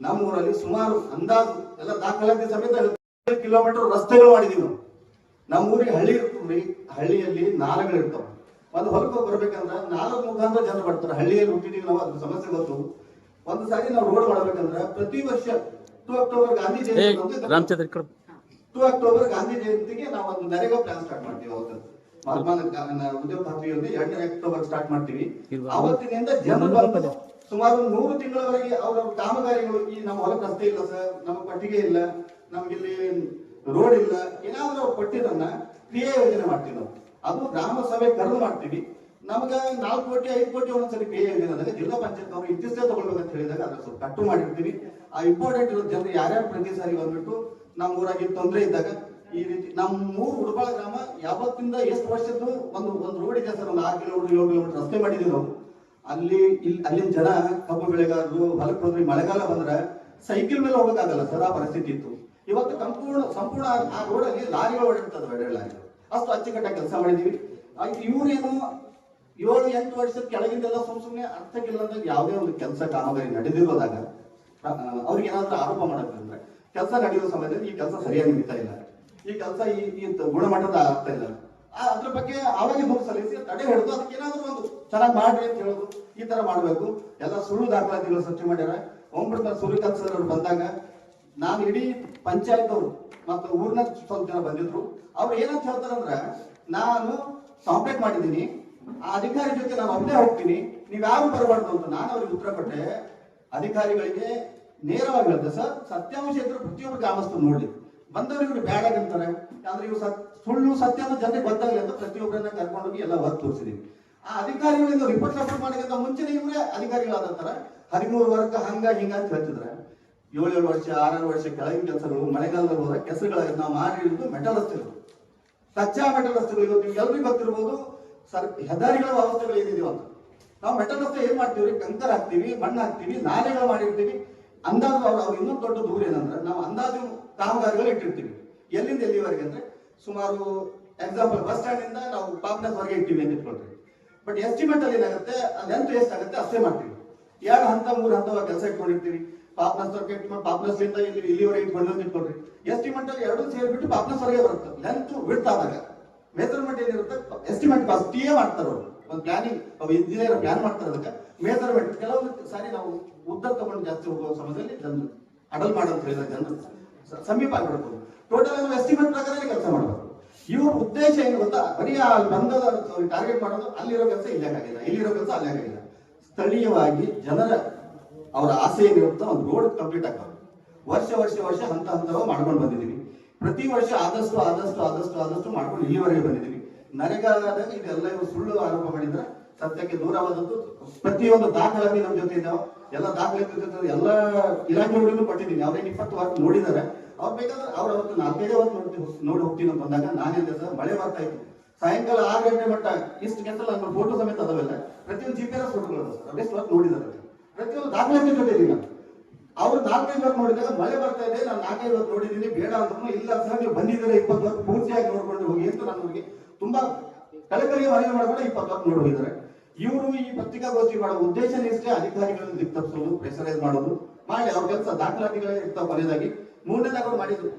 ನಮ್ಮ ಊರಲ್ಲಿ ಸುಮಾರು ಅಂದಾಜು ಎಲ್ಲ ದಾಖಲಾತಿ ಸಮೇತ ಕಿಲೋಮೀಟರ್ ರಸ್ತೆಗಳು ಮಾಡಿದೀವಿ ನಾವು. ನಮ್ಮ ಊರಿಗೆ ಹಳ್ಳಿ ಹಳ್ಳಿಯಲ್ಲಿ ನಾಲೆಗಳು ಇರ್ತಾವ ಒಂದು ಹೊಲಕ್ಕೆ ಬರ್ಬೇಕಂದ್ರೆ ನಾಲ್ಕು ಮುಖಾಂತರ ಜನ ಬರ್ತಾರೆ. ಹಳ್ಳಿಯಲ್ಲಿ ಹುಟ್ಟಿದೀವಿ ನಾವು ಅದ್ರ ಸಮಸ್ಯೆ ಗೊತ್ತು. ಒಂದು ಸಾರಿ ನಾವು ರೋಡ್ ಮಾಡ್ಬೇಕಂದ್ರೆ ಪ್ರತಿ ವರ್ಷ two October Gandhi Jayanti two October Gandhi ಜಯಂತಿಗೆ ನಾವು ಒಂದು ನರೇಗಾ ಪ್ಲಾನ್ ಸ್ಟಾರ್ಟ್ ಮಾಡ್ತೀವಿ ಅವತ್ತು ಮಹಾತ್ಮ ಗಾ- ಉದ್ಯೋಗ ಖಾತ್ರಿ ಯೋಜನೆ ಎರಡನೇ ಅಕ್ಟೋಬರ್ ಸ್ಟಾರ್ಟ್ ಮಾಡ್ತೀವಿ? ಅವತ್ತಿನಿಂದ ಜನರು ಸುಮಾರು ಒಂದು ನೂರು ತಿಂಗಳವರೆಗೆ ಅವರ ಕಾಮಗಾರಿಗಳು ಈ ನಮ್ಮ ಹೊಲಕ್ಕೆ ರಸ್ತೆ ಇಲ್ಲ ಸರ್ ನಮ್ಮ ಪಟ್ಟಿಗೆ ಇಲ್ಲ ನಮ್ಗಿಲ್ಲಿ ರೋಡ್ ಇಲ್ಲ ಏನಾದ್ರೂ ಅವ್ರು ಕೊಟ್ಟಿದ್ದನ್ನ ಕ್ರಿಯಾ ಯೋಜನೆ ಮಾಡ್ತೀವಿ ನಾವು. ಅದು ಗ್ರಾಮ ಸಭೆ ಕರೆದು ಮಾಡ್ತೀವಿ. ನಮ್ಗ ನಾಲ್ಕು ಕೋಟಿ ಐದು ಕೋಟಿ ಒಂದೊಂದ್ಸರಿ ಕ್ರಿಯಾ ಯೋಜನೆ ಆದಾಗ ಜಿಲ್ಲಾ ಪಂಚಾಯತ್ ಅವರು ಇಷ್ಟಿಷ್ಟೇ ಅಂತ ಹೇಳಿದಾಗ ಅದ್ರ ಸ್ವಲ್ಪ ಕಟ್ಟು ಮಾಡಿರ್ತೀವಿ. ಆ ಇಂಪಾರ್ಟೆಂಟ್ ಇರೋ ಜನರು ಯಾರ್ಯಾರು ಪ್ರತಿ ಸಾರಿ ಬಂದ್ಬಿಟ್ಟು ನಮ್ಮ ಊರಾಗಿ ತೊಂದರೆ ಇದ್ದಾಗ ಈ ರೀತಿ ನಮ್ಮ ಮೂರು ಉಡುಪಾಳ ಗ್ರಾಮ ಯಾವತ್ತಿಂದ ಎಷ್ಟು ವರ್ಷದ್ದು? ಒಂದು ಒಂದು ರೋಡ್ ಇದೆ ಸರ್, ಒಂದು ಆರು ಕಿಲೋಮೀಟರ್, ಏಳು ಕಿಲೋಮೀಟರ್ ರಸ್ತೆ ಮಾಡಿದೀವಿ ನಾವು. ಅಲ್ಲಿ ಇಲ್ಲಿ ಅಲ್ಲಿನ ಜನ ಕಬ್ಬು ಬೆಳೆಗಾರರು, ಹೊಲಕ್ಕೆ ಹೋದ್ರೆ ಮಳೆಗಾಲ ಬಂದ್ರೆ ಸೈಕಲ್ ಮೇಲೆ ಹೋಗಕ್ಕಾಗಲ್ಲ ಸರ್, ಆ ಪರಿಸ್ಥಿತಿ ಇತ್ತು. ಇವತ್ತು ಸಂಪೂರ್ಣ ಸಂಪೂರ್ಣ ಆ- ರೋಡಲ್ಲಿ ಲಾರಿಗಳು ಓಡಿರ್ತದೆ ಎರಡು ಲಾರಿಗಳು. ಅಷ್ಟು ಅಚ್ಚುಕಟ್ಟಾಗಿ ಕೆಲಸ ಮಾಡಿದೀವಿ ಆಯ್ತು, ಇವರೇನು ಏಳು, ಎಂಟು ವರ್ಷದ ಕೆಳಗಿಂದೆಲ್ಲ ಸುಮ್ ಸುಮ್ಮನೆ ಅರ್ಥಕ್ಕಿಲ್ಲ ಅಂದ್ರೆ ಯಾವುದೇ ಒಂದು ಕೆಲಸ ಕಾಮಗಾರಿ ನಡೆದಿರೋದಾಗ ಅವ್ರಿಗೆ ಏನಾದ್ರೂ ಆರೋಪ ಮಾಡಬೇಕಂದ್ರೆ, ಕೆಲಸ ನಡೆಯುವ ಸಮಯದಲ್ಲಿ ಈ ಕೆಲಸ ಸರಿಯಾಗಿ ನಡೀತಾ ಇಲ್ಲ. ಈ ಕೆಲಸ ಈ ಗುಣಮಟ್ಟದ ಆಗ್ತಾ ಇಲ್ಲ. ಅದ್ರ ಬಗ್ಗೆ ಅವಾಗ ಹೋಗಿ ಸಲ್ಲಿಸಿ ತಡೆ ಹಿಡಿದು ಅದಕ್ಕೆ ಏನಾದ್ರು ಒಂದು ಚೆನ್ನಾಗಿ ಮಾಡ್ರಿ ಅಂತ ಹೇಳೋದು ಈ ತರ ಮಾಡಬೇಕು. ಎಲ್ಲ ಸುಳ್ಳು ದಾಖಲಾತಿಗಳು ಸೃಷ್ಟಿ ಮಾಡ್ಯಾರ. ಒಮ್ಮೆ ಸೂರ್ಯಕಾಂತ್ ಸರ್ ಅವರು ಬಂದಾಗ ನಾನು ಇಡೀ ಪಂಚಾಯತ್ ಅವರು ಮತ್ತು ಊರಿನ ಸ್ವಲ್ಪ ಜನ ಬಂದಿದ್ರು. ಅವ್ರು ಏನಂತ ಹೇಳ್ತಾರಂದ್ರ, ನಾನು ಕಾಂಪ್ಲೇಂಟ್ ಮಾಡಿದ್ದೀನಿ. ಆ ಅಧಿಕಾರಿ ಜೊತೆ ನಾನು ಒಬ್ಬನೇ ಹೋಗ್ತೀನಿ. ನೀವ್ ಯಾರು ಬರಬಾರ್ದು ಅಂತ ನಾನು ಅವ್ರಿಗೆ ಉತ್ತರ ಕೊಟ್ಟೆ. ಅಧಿಕಾರಿಗಳಿಗೆ ನೇರವಾಗಿ ಹೇಳ್ದೆ, ಸರ್, ಸತ್ಯಾಂಶ ಇದ್ರೆ ಪ್ರತಿಯೊಬ್ಬರು ಗ್ರಾಮಸ್ಥರು ನೋಡ್ಲಿ. ಬಂದವ್ರಿಗೆ ಇವ್ರು ಬೇಡ ಅಂತಾರೆ. ಅಂದ್ರೆ ಇವ್ರು ಸುಳ್ಳು ಸತ್ಯ ಅಂತ ಜನರಿಗೆ ಗೊತ್ತಾಗಲಿ ಅಂತ ಪ್ರತಿಯೊಬ್ಬರನ್ನ ಕರ್ಕೊಂಡೋಗಿ ಎಲ್ಲ ಹೊತ್ತು ತೋರಿಸಿದೀವಿ. ಆ ಅಧಿಕಾರಿಗಳಿಂದ ರಿಪೋರ್ಟ್ ಸಬ್ಮಿಟ್ ಮಾಡೋಕ್ಕಿಂತ ಮುಂಚೆನೇ ಇವರೇ ಅಧಿಕಾರಿಗಳಾದಂತಾರ. ಹದಿಮೂರು ವರ್ಗ ಹಂಗ ಹಿಂಗ ಅಂತ ಹೇಳ್ತಿದ್ರೆ. ಏಳು ಏಳು ವರ್ಷ, ಆರಾರು ವರ್ಷ ಕೆಳಗಿನ ಕೆಲಸಗಳು, ಮಳೆಗಾಲದಲ್ಲಿ ಹೋದ್ರೆ ಕೆಸರುಗಳಾಗಿ ನಾವು ಮಾಡಿರೋದು ಮೆಟಲ್ ರಸ್ತೆಗಳು ಕಚ್ಚಾ ಮೆಟಲ್ ರಸ್ತೆಗಳು ಇವತ್ತು ಎಲ್ರಿಗೂ ಗೊತ್ತಿರ್ಬೋದು, ಸರ್, ಹೆದ್ದಾರಿಗಳ ವ್ಯವಸ್ಥೆಗಳು ಏನಿದೆಯೋ ಅಂತ. ನಾವು ಮೆಟಲ್ ರಸ್ತೆ ಏನ್ ಮಾಡ್ತೀವಿ? ಕಂಕರ್ ಹಾಕ್ತಿವಿ, ಮಣ್ಣು ಹಾಕ್ತಿವಿ, ನಾಲೆಗಳು ಮಾಡಿರ್ತೀವಿ. ಅಂದಾಜು ಅವ್ರು ಅವ್ರು ಇನ್ನೊಂದು ದೊಡ್ಡ ದೂರ ಏನಂದ್ರೆ, ನಾವು ಅಂದಾಜು ಕಾಮಗಾರಿಗಳು ಇಟ್ಟಿರ್ತೀವಿ. ಎಲ್ಲಿಂದ ಎಲ್ಲಿವರೆಗೆ ಅಂದ್ರೆ ಸುಮಾರು ಎಕ್ಸಾಂಪಲ್ ಬಸ್ ಸ್ಟ್ಯಾಂಡ್ ಇಂದ ನಾವು ಪಾಪ್ನಸ್ ಹೊರಗೆ ಇಟ್ಟಿವಿ ಅಂತ ಇಟ್ಕೊಳ್ತೀವಿ. ಬಟ್ ಎಸ್ಟಿಮೇಟ್ ಅಲ್ಲಿ ಏನಾಗುತ್ತೆ ಲೆಂತ್ ಎಷ್ಟಾಗುತ್ತೆ ಅಷ್ಟೇ ಮಾಡ್ತೀವಿ. ಎರಡು ಹಂತ, ಮೂರು ಹಂತವಾಗಿ ಕೆಲಸ ಇಟ್ಕೊಂಡಿರ್ತೀವಿ. ಪಾಪ್ನಸ್ ಪಾಪ್ನಸ್ ಇಂದ ಇಲ್ಲಿ ಇಲ್ಲಿವರೆಗೆ ಇಟ್ಕೊಂಡು ಇಟ್ಕೊಳ್ರಿ ಎಸ್ಟಿಮೇಟ್ ಅಲ್ಲಿ ಎರಡು ಸೇರಿಬಿಟ್ಟು ಪಾಪ್ನಸ್ ಹೊರಗೆ ಬರುತ್ತೆ. ಲೆಂತ್ ಬಿಡ್ತಾ ಆದಾಗ. ಮೆಜರ್ಮೆಂಟ್ ಏನಿರುತ್ತೆ ಎಸ್ಟಿಮೇಟ್ ಫಸ್ಟಿಯೇ ಮಾಡ್ತಾರೆ ಅವರು. ಒಂದು ಪ್ಲಾನಿಂಗ್ ಒಬ್ಬ ಇಂಜಿನಿಯರ್ ಪ್ಲಾನ್ ಮಾಡ್ತಾರೆ ಅದಕ್ಕೆ. ಮೆಜರ್ಮೆಂಟ್ ಕೆಲವೊಂದು ಸಾರಿ ನಾವು ಉದ್ದ ತಗೊಂಡು ಜಾಸ್ತಿ ಹೋಗುವ ಸಮಯದಲ್ಲಿ ಜನರು, ಅಡಲ್ ಮಾಡಂತ ಹೇಳಿದ ಜನರು. ಸಮೀಪ ಆಗಿಬಿಡ್ಬೋದು ಟೋಟಲ್ ನಾವು ಎಸ್ಟಿಮೇಟ್ ಪ್ರಕಾರ ಕೆಲಸ ಮಾಡಬೇಕು ಇವ್ರ ಉದ್ದೇಶ ಏನು ಗೊತ್ತಾ? ಬರೀ ಆ ಬಂದದ ಟಾರ್ಗೆಟ್ ಮಾಡೋದು, ಅಲ್ಲಿರೋ ಕೆಲಸ ಇಲ್ಲಾಗಿಲ್ಲ ಇಲ್ಲಿರೋ ಕೆಲಸ ಅಲ್ಲಾಗಿಲ್ಲ ಸ್ಥಳೀಯವಾಗಿ ಜನರ, ಅವರ ಆಸೆ ಏನಿರುತ್ತೋ ಒಂದು ರೋಡ್ ಕಂಪ್ಲೀಟ್ ಆಗ್ತದೆ ವರ್ಷ ವರ್ಷ ವರ್ಷ ಹಂತ ಹಂತವಾಗಿ ಮಾಡ್ಕೊಂಡು ಬಂದಿದ್ದೀವಿ. ಪ್ರತಿ ವರ್ಷ ಆದಷ್ಟು ಆದಷ್ಟು ಆದಷ್ಟು ಆದಷ್ಟು ಮಾಡ್ಕೊಂಡು ಇಲ್ಲಿವರೆಗೆ ಬಂದಿದ್ದೀವಿ. ನರೇಗಾದಾಗ ಇದೆಲ್ಲ ಇವರು ಸುಳ್ಳು ಆರೋಪ ಮಾಡಿದ್ರೆ ಸತ್ಯಕ್ಕೆ ದೂರವಾದದ್ದು ಪ್ರತಿಯೊಂದು ದಾಖಲಾತಿ ನಮ್ಮ ಜೊತೆ ಇದ್ದಾವೆ ಎಲ್ಲ ದಾಖಲೆ ಎಲ್ಲ ಇಲಾಖೆಗಳಿಗೂ ಕೊಟ್ಟಿದ್ದೀನಿ. ಅವ್ರೇನು ಇಪ್ಪತ್ತು ವಾರ ನೋಡಿದ್ದಾರೆ. ಅವ್ರು ಬೇಕಾದ್ರೆ ಅವ್ರ ಅವತ್ತು ನಾಲ್ಕೈದು ಹೊತ್ತು ನೋಡ್ತೀವಿ. ನೋಡಿ ಹೋಗ್ತೀನಿ ಅಂತ ಬಂದಾಗ ನಾನೇ ಸರ್ ಮಳೆ ಬರ್ತಾ ಇತ್ತು. ಸಾಯಂಕಾಲ ಆರು ಗಂಟೆ ಮಟ್ಟ ಇಷ್ಟು ಗಂಟೆಲ್ಲ ನಮ್ಮ ಫೋಟೋ ಸಮೇತ ಅದಾವೆಲ್ಲ. ಪ್ರತಿಯೊಂದು ಜಿ ಪಿ ಎಸ್ ಫೋಟೋಗಳು ಸರ್. ನೋಡಿದ್ದಾರೆ ಪ್ರತಿಯೊಂದು ದಾಖಲಾತಿ ಜೊತೆ ನಾನು. ಅವ್ರು ನಾಲ್ಕೈದು ವರ್ಷ ನೋಡಿದಾಗ ಮಳೆ ಬರ್ತಾ ಇದೆ, ನಾನು ನಾಲ್ಕೈದು ವರ್ಷ ನೋಡಿದ್ದೀನಿ. ಬೇಡ ಅಂದ್ರೂ ಇಲ್ಲ ಸರ್, ನೀವು ಬಂದಿದ್ದೀರಾ ಇಪ್ಪತ್ತು ವರ್ಷ ಪೂರ್ತಿಯಾಗಿ ನೋಡ್ಕೊಂಡು ಹೋಗಿ ಅಂತ ನಾನು ಹೋಗಿ ತುಂಬಾ ಕಲೆಕರಿಗೆ ಮನವಿ ಮಾಡ್ಕೊಂಡು ಇಪ್ಪತ್ತು ವರ್ಷ ನೋಡಿ ಇವರು ಈ ಪತ್ರಿಕಾಗೋಷ್ಠಿ ಮಾಡೋ ಉದ್ದೇಶ ಇಷ್ಟೇ ಅಧಿಕಾರಿಗಳನ್ನು ದಿಕ್ ತಪ್ಪಿಸೋದು ಪ್ರೆಷರೈಸ್ ಮಾಡೋದು. ಮಾಡಿ ಅವ್ರ ಕೆಲಸ ದಾಖಲಾತಿಗಳೇ ಇರ್ತಾವ ಕೊನೆಯದಾಗಿ. ಮೂರನೇದಾಗ ಮಾಡಿದ್ರು.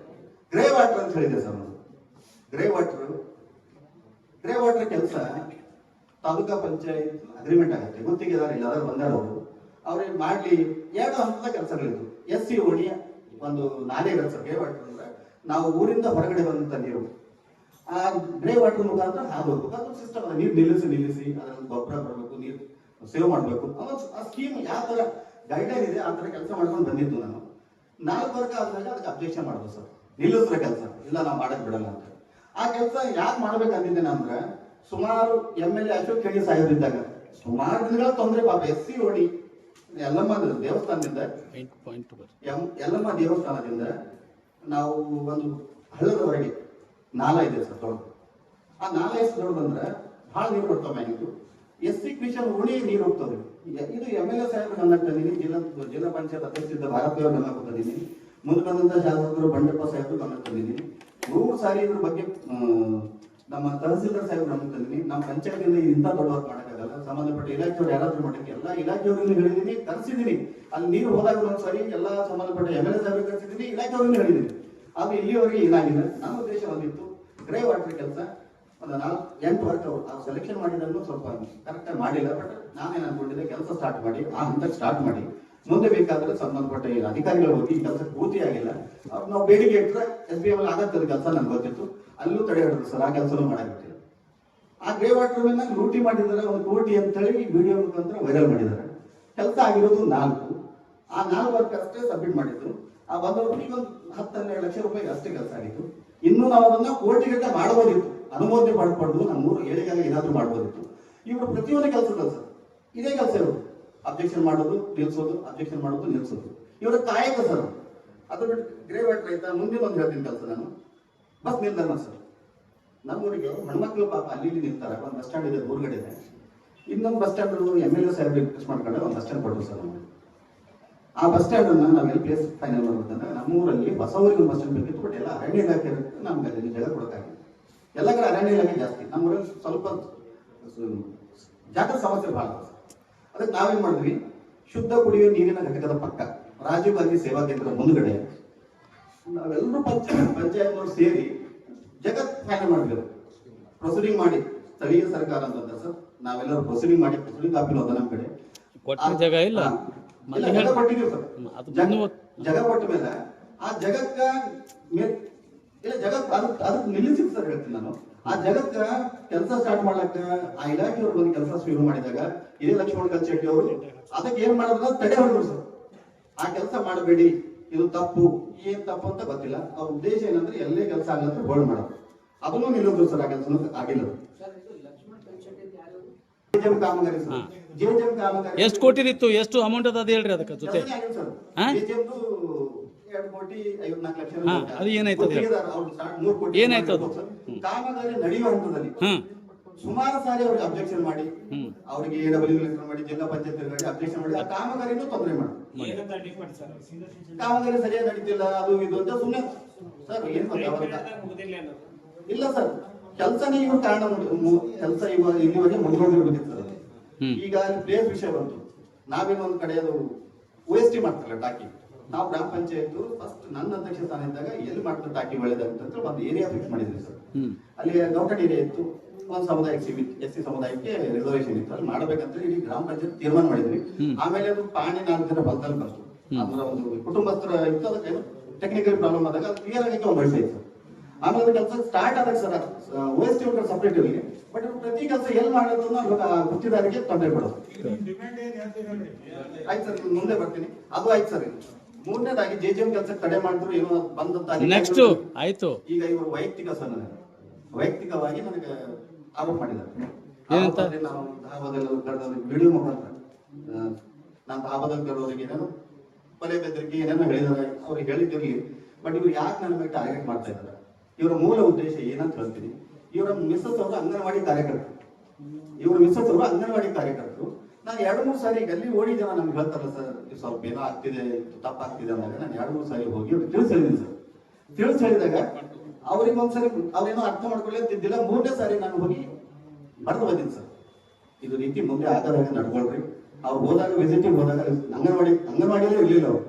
ಗ್ರೇ ವಾಟರ್ ಅಂತ ಹೇಳಿದೆ ಸರ್ ನಾವು ಗ್ರೇ ವಾಟರ್ ಗ್ರೇ ವಾಟರ್ ಕೆಲಸ ತಾಲೂಕಾ ಪಂಚಾಯತ್ ಅಗ್ರಿಮೆಂಟ್ ಆಗುತ್ತೆ. ಗುತ್ತಿಗೆದಾರ ಇಲ್ಲ ಅದ್ರ ಬಂದಾರ ಅವರು. ಅವ್ರಿಗೆ ಮಾಡ್ಲಿ? ಎರಡು ಹಂತದ ಕೆಲಸಗಳಿದ್ರು ಎಸ್ ಸಿ ಓಣಿಯ ಒಂದು ನಾಲೆ ಕೆಲಸ ಸರ್ ಗ್ರೇ ವಾಟರ್ ಅಂದ್ರೆ. ನಾವು ಊರಿಂದ ಹೊರಗಡೆ ಬಂದಂತ ನೀರು. ಆ ಗ್ರೇ ವಾಟರ್ ಮುಖಾಂತರ ಹಾದು ಅದೊಂದು ಅದು ಸಿಸ್ಟಮ್ ಅದ ನೀರು ನಿಲ್ಲಿಸಿ ನಿಲ್ಲಿಸಿ ಅದರ ಗೊಬ್ಬರ ಬರಬೇಕು ನೀರು ಸೇವ್ ಮಾಡಬೇಕು. ಅನ್ನೋದು ಆ ಸ್ಕೀಮ್ ಯಾವ ತರ ಗೈಡ್ಲೈನ್ ಇದೆ ಆ ಥರ ಕೆಲಸ ಮಾಡ್ಕೊಂಡು ಬಂದಿದ್ದು ನಾನು. ನಾಲ್ಕು ವರ್ಗ ಆದಾಗ ಅದಕ್ಕೆ ಅಬ್ಜೆಕ್ಷನ್ ಮಾಡೋದು ಸರ್. ನಿಲ್ಲಿಸ್ರ ಕೆಲಸ. ಇಲ್ಲ ನಾವು ಮಾಡಕ್ ಬಿಡಲ್ಲ ಅಂತ. ಆ ಕೆಲಸ ಯಾಕೆ ಮಾಡ್ಬೇಕಂದಿದ್ದೇನೆ ಅಂದ್ರೆ ಸುಮಾರು M L A Ashok Khedi ಸಾಹೇಬ್ರಿದ್ದಾಗ ಸುಮಾರು ದಿನಗಳ ತೊಂದರೆ ಪಾಪ. ಎಸ್ ಸಿ ಓಡಿ ಎಲ್ಲಮ್ಮ ದೇವಸ್ಥಾನದಿಂದ ಪಾಯಿಂಟ್ ಪಾಯಿಂಟ್ ಬರ್ರಿ. ಎಂ ಯಲ್ಲಮ್ಮ ದೇವಸ್ಥಾನದಿಂದ ನಾವು ಒಂದು ಹಳ್ಳದವರೆಗೆ ನಾಲ ಇದೆ ಸರ್ ದೊಡ್ಡದು ಆ ನಾಲ ಎಷ್ಟು ದೊಡ್ಡದಂದ್ರೆ ಭಾಳ ನೀರು ಬರ್ತಾವ ಮ್ಯಾಗಿದ್ದು ಎಸ್ ಸಿ ಮಿಷನ್ ಉಳಿ ನೀರು ಹೋಗ್ತದೆ ಇದು ಎಂ ಎಲ್ ಎ ಸಾಹೇಬ್ರು ಗಮನಕ್ಕೆ ತಂದೀನಿ ಜಿಲ್ಲಾ ಜಿಲ್ಲಾ ಪಂಚಾಯತ್ ಅಧ್ಯಕ್ಷ ಭಾರತೀಯವ್ರು ತಂದೀನಿ ಮುಂದೆ ಬಂದಂತ ಶಾಸಕರು ಬಂಡೆಪ್ಪ ಸಾಹೇಬ್ರು ತಂದಿದ್ದೀನಿ ಮೂರು ಸಾರಿ ಇದ್ರ ಬಗ್ಗೆ ನಮ್ಮ ತಹಸೀಲ್ದಾರ್ ಸಾಹೇಬ್ರು ಗಮನಕ್ಕೆ ತಂದೀನಿ ನಮ್ಮ ಪಂಚಾಯತಿಂದ ಇಂಥ ದೊಡ್ಡ ವರ್ಕ್ ಮಾಡೋಕ್ಕಾಗಲ್ಲ. ಸಂಬಂಧಪಟ್ಟ ಇಲಾಖೆಯವ್ರು ಯಾರಾದ್ರೂ ಮಾಡಕ್ಕೆ ಎಲ್ಲ ಇಲಾಖೆಯವ್ರನ್ನ ಹೇಳಿದೀನಿ ಕರೆಸಿದ್ದೀನಿ ಅಲ್ಲಿ ನೀರು ಹೋದಾಗ ಒಂದ್ಸರಿ ಸರಿ ಎಲ್ಲ ಸಂಬಂಧಪಟ್ಟ ಎಂ ಎಲ್ ಎ ಸಾಹೇಬ್ರು ಕರೆಸಿದ್ದೀನಿ ಇಲಾಖೆಯವ್ರನ್ನ ಹೇಳಿದ್ದೀನಿ ಆದ್ರೆ ಇಲ್ಲಿವರೆಗೆ ಇದಾಗಿದೆ. ನಮ್ಮ ಉದ್ದೇಶ ಒಂದಿತ್ತು ಗ್ರೇ ವಾಟರ್ ಕೆಲಸ, ಒಂದು ನಾಲ್ಕು, ಎಂಟು ವರ್ಷ ಆ ಸೆಲೆಕ್ಷನ್ ಮಾಡಿದ್ದನ್ನು ಸ್ವಲ್ಪ ಕರೆಕ್ಟಾಗಿ ಮಾಡಿಲ್ಲ ಬಟ್ ನಾನೇನು ಅನ್ಕೊಂಡಿದ್ದೆ, ಕೆಲಸ ಸ್ಟಾರ್ಟ್ ಮಾಡಿ, ಆ ಹಂತಕ್ಕೆ ಸ್ಟಾರ್ಟ್ ಮಾಡಿ. ಮುಂದೆ ಬೇಕಾದ್ರೆ ಸಂಬಂಧಪಟ್ಟ ಅಧಿಕಾರಿಗಳು ಹೋಗಿ ಕೆಲಸ ಪೂರ್ತಿ ಆಗಿಲ್ಲ. ಅವ್ರು ನಾವು ಬೇಡಿಕೆ ಇಟ್ಟರೆ ಎಸ್ ಬಿ ಎಂ ಆಗತ್ತದ ಕೆಲಸ ನನ್ಗೆ ಗೊತ್ತಿತ್ತು. ಅಲ್ಲೂ ತಡೆ ಹಿಡಿದ್ರು ಸರ್, ಆ ಕೆಲಸನೂ ಮಾಡಾಗಿತ್ತು ಆ ಗ್ರೇ ವಾಟರ್ ಮೇಲೆ ಲೂಟಿ ಮಾಡಿದ್ದಾರೆ, ಒಂದು ಕೋಟಿ ಅಂತೇಳಿ ವಿಡಿಯೋ ಮುಖಾಂತರ ವೈರಲ್ ಮಾಡಿದ್ದಾರೆ. ಕೆಲಸ ಆಗಿರೋದು ನಾಲ್ಕು. ಆ ನಾಲ್ಕು ವರ್ಕ್ ಅಷ್ಟೇ ಸಬ್ಮಿಟ್ ಮಾಡಿದ್ರು. ಆ ಬಂದವ್ರಿಗೆ ಒಂದು ಹತ್ತು ಹನ್ನೆರಡು ಲಕ್ಷ ರೂಪಾಯಿ ಅಷ್ಟೇ ಕೆಲಸ ಆಗಿತ್ತು. ಇನ್ನು ನಾವು ಅದನ್ನ ಕೋಟಿಗಟ್ಟೆ ಮಾಡಬಹುದಿತ್ತು ಅನುಮೋದನೆ ಪಡ್ಕೊಂಡು ನಮ್ಮ ಊರು ಏಳಿಗೆಗೆ ಏನಾದ್ರೂ ಮಾಡ್ಬೋದಿತ್ತು. ಇವರು ಪ್ರತಿಯೊಂದು ಕೆಲಸಗಳು ಸರ್. ಇದೇ ಕೆಲಸ ಇವರು ಅಬ್ಜೆಕ್ಷನ್ ಮಾಡೋದು, ನಿಲ್ಸೋದು ಅಬ್ಜೆಕ್ಷನ್ ಮಾಡೋದು, ನಿಲ್ಸೋದು. ಇವರ ಕಾಯಕ ಸರ್ ಅದು ಬಿಟ್ಟು ಗ್ರೇವೇಟ್ ರೈತ, ಮುಂದಿನ ಒಂದು ಹೇಳ್ತೀನಿ ಕೆಲಸ ನಾನು. ಬಸ್ ನಿಲ್ದಾಣ ಸರ್. ನಮ್ಮೂರಿಗೆ ಹೆಣ್ಮಕ್ಳು ಪಾಪ ಅಲ್ಲಿ ಇಲ್ಲಿ ನಿಲ್ತಾರೆ. ಒಂದು ಬಸ್ ಸ್ಟ್ಯಾಂಡ್ ಇದೆ, ಊರ್ಗಡೆ ಇದೆ. ಇನ್ನೊಂದು bus stand M L A Saheb request ಒಂದು ಬಸ್ ಸ್ಟ್ಯಾಂಡ್ ಕೊಡ್ತೀವಿ ಸರ್ ನಮಗೆ. ಆ ಬಸ್ ಸ್ಟ್ಯಾಂಡ್ ಅನ್ನ ನಾವೆಲ್ಲಿ ಪ್ಲೇಸ್ ಫೈನಲ್ ಮಾಡ್ಬೇಕಂದ್ರೆ ನಮ್ಮೂರಲ್ಲಿ ಬಸವರಿಗೆ ಒಂದು ಬಸ್ ಸ್ಟ್ಯಾಂಡ್ ಬೇಕಿತ್ತು ಬಟ್ ಎಲ್ಲ ಅರಣ್ಯ ಇಲಾಖೆ ಇರುತ್ತೆ ನಮ್ಗೆ ಅಲ್ಲಿ ಜಾಗ ಕೊಡೋಕ್ಕಾಗಿಲ್ಲ. ಎಲ್ಲ ಕಡೆ ಅರಣ್ಯ ಇಲಾಖೆ ಜಾಸ್ತಿ. ನಮ್ಮೂರಲ್ಲಿ ಸ್ವಲ್ಪ ಜಾಗ ಜಾಗದ ಸಮಸ್ಯೆ ಭಾಳ. ಅದಕ್ಕೆ ನಾವೇನ್ ಮಾಡಿದ್ವಿ? ಶುದ್ಧ ಕುಡಿಯುವ ನೀರಿನ ಘಟಕದ ಪಕ್ಕ ರಾಜೀವ್ ಗಾಂಧಿ ಸೇವಾ ಕೇಂದ್ರದ ಮುಂದ್ಗಡೆ ನಾವೆಲ್ಲರೂ ಪಂಚಾಯತ್ ಪಂಚಾಯತ್ನವ್ರು ಸೇರಿ ಜಗತ್ ಫೈನಲ್ ಮಾಡಿದ್ರು ಪ್ರೊಸೀಡಿಂಗ್ ಮಾಡಿ ಸ್ಥಳೀಯ ಸರ್ಕಾರ ಅಂತಂದ್ರೆ ಸರ್. ನಾವೆಲ್ಲರೂ ಪ್ರೊಸೀಡಿಂಗ್ ಮಾಡಿ ಪ್ರೊಸೀಡಿಂಗ್ ಕಾಪಿ ಅದ ನಮ್ಮ ಕಡೆ. ಜಾಗ ಇಲ್ಲ, ಜಾಗ ಹೇಳಿ. ಕೊಟ್ಟಿದ್ದೀವಿ ಸರ್. ಜಗ- ಕೊಟ್ಟ ಮೇಲೆ. ಆ ಜಗಕ್ಕ ಇಲ್ಲ ಜಗತ್ ಅದು ಅದಕ್ಕೆ ನಿಲ್ಲಿಸಿದ್ ಸರ್ ಹೇಳ್ತೀನಿ ನಾನು. ಆ ಜಗಕ್ಕ ಕೆಲಸ ಸ್ಟಾರ್ಟ್ ಮಾಡ್ಲಕ್ಕ ಆ ಇಲಾಖೆಯವರು ಬಂದು ಕೆಲಸ ಶುರು ಮಾಡಿದಾಗ ಇದೇ ಲಕ್ಷ್ಮಣ ಕಲ್ಶೆಟ್ಟಿ ಅವರು ಅದಕ್ಕೆ ಏನ್ ಮಾಡೋದ್ರ ತಡೆ ಹೊಡೆದ್ರು ಸರ್. ಆ ಕೆಲಸ ಮಾಡಬೇಡಿ ಇದು ತಪ್ಪು ಏನ್ ತಪ್ಪು ಅಂತ ಗೊತ್ತಿಲ್ಲ. ಅವ್ರ ಉದ್ದೇಶ ಏನಂದ್ರೆ ಎಲ್ಲೇ ಕೆಲಸ ಆಗಂದ್ರೆ ಬೋಲ್ಡ್ ಮಾಡೋದು. ಅದನ್ನು ನಿಲ್ಲೋದ್ರು ಸರ್ ಆ ಕೆಲಸ ಆಗಿಲ್ಲ. ಕಾಮಗಾರಿ ಸರ್. ಎಷ್ಟು ಕೋಟಿದಿತ್ತು ಎಷ್ಟು ಅಮೌಂಟ್ ಅದ ಅದು ಹೇಳ್ರಿ ಅದಕ್ಕೆ ಜೊತೆ. ಹಾ? ಅದು ಏನಾಯ್ತು ಅದು ಏನಾಯ್ತು ಅದು? ಸರ್. ಕಾಮಗಾರಿ ನಡೆಯುವ ಹಂತದಲ್ಲಿ ಸುಮಾರು ಸಾರಿ ಅವ್ರಿಗೆ ಅಬ್ಜೆಕ್ಷನ್ ಮಾಡಿ. ಅವರಿಗೆ ಎ ಡಬ್ಲ್ಯೂ ಲೆಟರ್ ಮಾಡಿ ಜಿಲ್ಲಾ ಪಂಚಾಯತ್ ತಿರುಗಾಡಿ ಅಬ್ಜೆಕ್ಷನ್ ಮಾಡಿ ಆ ಕಾಮಗಾರಿನೂ ತೊಂದರೆ ಮಾಡಿ ಕಾಮಗಾರಿ ಸರಿಯಾಗಿ ನಡೀತಿಲ್ಲ ಅದು ಇದು ಅಂತ ಸುಮ್ಮನೆ ಸರ್ ಏನ್ ಇಲ್ಲ ಸರ್ ಕೆಲಸನೇ ಇವ್ರ ಕಾರಣ ಕೆಲಸ ಇವಾಗ ಇಲ್ಲಿವರೆಗೆ ಮುಂದುವರೆದಿರ್ಬೇಕಿತ್ತು ಸರ್. ಈಗ ಪ್ಲೇಸ್ ವಿಷಯ ಬಂತು. ನಾವೇನೋ ಒಂದ್ ಕಡೆ ಅದು ವೇಸ್ಟ್ ಎಸ್ ಟಿ ಮಾಡ್ತಾರಲ್ಲ ಟಾಕಿ ನಾವು ಗ್ರಾಮ ಪಂಚಾಯತ್ ಫಸ್ಟ್ ನನ್ನ ಅಧ್ಯಕ್ಷ ಸ್ಥಾನ ಇದ್ದಾಗ ಎಲ್ಲಿ ಮಾಡ್ತಾರೆ ಟಾಕಿ ಒಳ್ಳೇದಂತ ಅಂತ ಒಂದು ಏರಿಯಾ ಫಿಕ್ಸ್ ಮಾಡಿದ್ವಿ ಸರ್. ಅಲ್ಲಿ ಗೌಕಟ್ ಏರಿಯಾ ಇತ್ತು. ಒಂದು ಸಮುದಾಯಕ್ಕೆ ಸೀಮಿತ ಎಸ್ ಸಿ ಸಮುದಾಯಕ್ಕೆ ರಿಸರ್ವೇಶನ್ ಇತ್ತು. ಅಲ್ಲಿ ಮಾಡ್ಬೇಕಂತ ಇಡೀ ಗ್ರಾಮ ಪಂಚಾಯತ್ ತೀರ್ಮಾನ ಮಾಡಿದ್ವಿ. ಆಮೇಲೆ ಅದು ಪಾಣಿ ನಾಲ್ಕು ಜನ ಬಲ್ದಲ್ಲಿ ಬಂತು ಅದರ ಒಂದು ಕುಟುಂಬಸ್ಥರ ಇತ್ತು. ಅದಕ್ಕೆ ಟೆಕ್ನಿಕಲ್ ಪ್ರಾಬ್ಲಮ್ ಆದಾಗ ಅದು ಕ್ಲಿಯರ್ ಆಗಿ ಒಂದು ವರ್ಷ ಇತ್ತು. ಆಮೇಲೆ ಕೆಲಸ ಸ್ಟಾರ್ಟ್ ಆದಾಗ sir O S T separate ಇರಲಿ. ಬಟ್ ಪ್ರತಿ ಕೆಲಸ ಎಲ್ ಮಾಡೋದು ಇವಾಗ ಗುತ್ತಿದಾರಿಗೆ ತೊಂದರೆ ಕೊಡೋದು. ಆಯ್ತು ಸರ್ ಮುಂದೆ ಬರ್ತೀನಿ. ಅದು ಆಯ್ತು ಸರ್ ಮೂರನೇದಾಗಿ ಜೆ ಜಿ ಎಂ ಕೆಲಸಕ್ಕೆ ತಡೆ ಮಾಡಿದ್ರು ಏನೋ ಬಂದಂತ ನೆಕ್ಸ್ಟ್ ಆಯ್ತು. ಈಗ ಇವರು ವೈಯಕ್ತಿಕ ಸರ್ ನನಗೆ. ವೈಯಕ್ತಿಕವಾಗಿ ನನಗೆ ಆರೋಪ ಮಾಡಿದ್ದಾರೆ. ನಾವು ಧಾರವಾಡದಲ್ಲಿ ಕರೆದವ್ರಿಗೆ ವಿಡಿಯೋ ಮುಖಾಂತರ ನಾನು ಧಾರವಾಡದಲ್ಲಿ ಕರೆದವರಿಗೆ ಏನೇನೋ ಕೊಲೆ ಬೆದರಿಕೆ ಏನೇನೋ ಹೇಳಿದ್ದಾರೆ. ಅವ್ರಿಗೆ ಹೇಳಿದ್ದಿರಲಿ. ಬಟ್ ಇವ್ರು ಯಾಕೆ ನನ್ನ ಮೇಲೆ ಟಾರ್ಗೆಟ್ ಮಾಡ್ತಾ ಇದ್ದಾರೆ? ಇವರ ಮೂಲ ಉದ್ದೇಶ ಏನಂತ ಹೇಳ್ತೀನಿ. ಇವರ ಮಿಸ್ಸಸ್ ಅವರು ಅಂಗನವಾಡಿ ಕಾರ್ಯಕರ್ತರು. ಇವರು ಮಿಸ್ಸಸ್ ಅವರು ಅಂಗನವಾಡಿ ಕಾರ್ಯಕರ್ತರು. ನಾನು ಎರಡು ಮೂರು ಸಾರಿ ಗಲ್ಲಿ ಓಡಿದ್ದೇವೆ ನಮ್ಗೆ ಹೇಳ್ತಾರಲ್ಲ ಸರ್ ಸ್ವಲ್ಪ ಏನೋ ಆಗ್ತಿದೆ ತಪ್ಪಾಗ್ತಿದೆ ಅಂದಾಗ ನಾನು ಎರಡು ಮೂರು ಸಾರಿ ಹೋಗಿ ಅವ್ರಿಗೆ ತಿಳಿಸ್ ಹೇಳಿದ್ದೀನಿ ಸರ್. ತಿಳಿಸ್ ಹೇಳಿದಾಗ ಅವ್ರಿಗೆ ಒಂದ್ಸರಿ ಅವ್ರೇನೋ ಅರ್ಥ ಮಾಡ್ಕೊಳ್ಳಿ ಮೂರನೇ ಸಾರಿ ನಾನು ಹೋಗಿ ಬರೆದು ಬಂದಿನಿ ಸರ್. ಇದು ರೀತಿ ಮುಂದೆ ಆಗದಾಗ ನಡ್ಕೊಳ್ರಿ. ಅವ್ರು ಹೋದಾಗ ವಿಸಿಟಿಂಗ್ ಹೋದಾಗ ಅಂಗನವಾಡಿ, ಅಂಗನವಾಡಿಯಲ್ಲೇ ಇರಲಿಲ್ಲ ಅವ್ರು.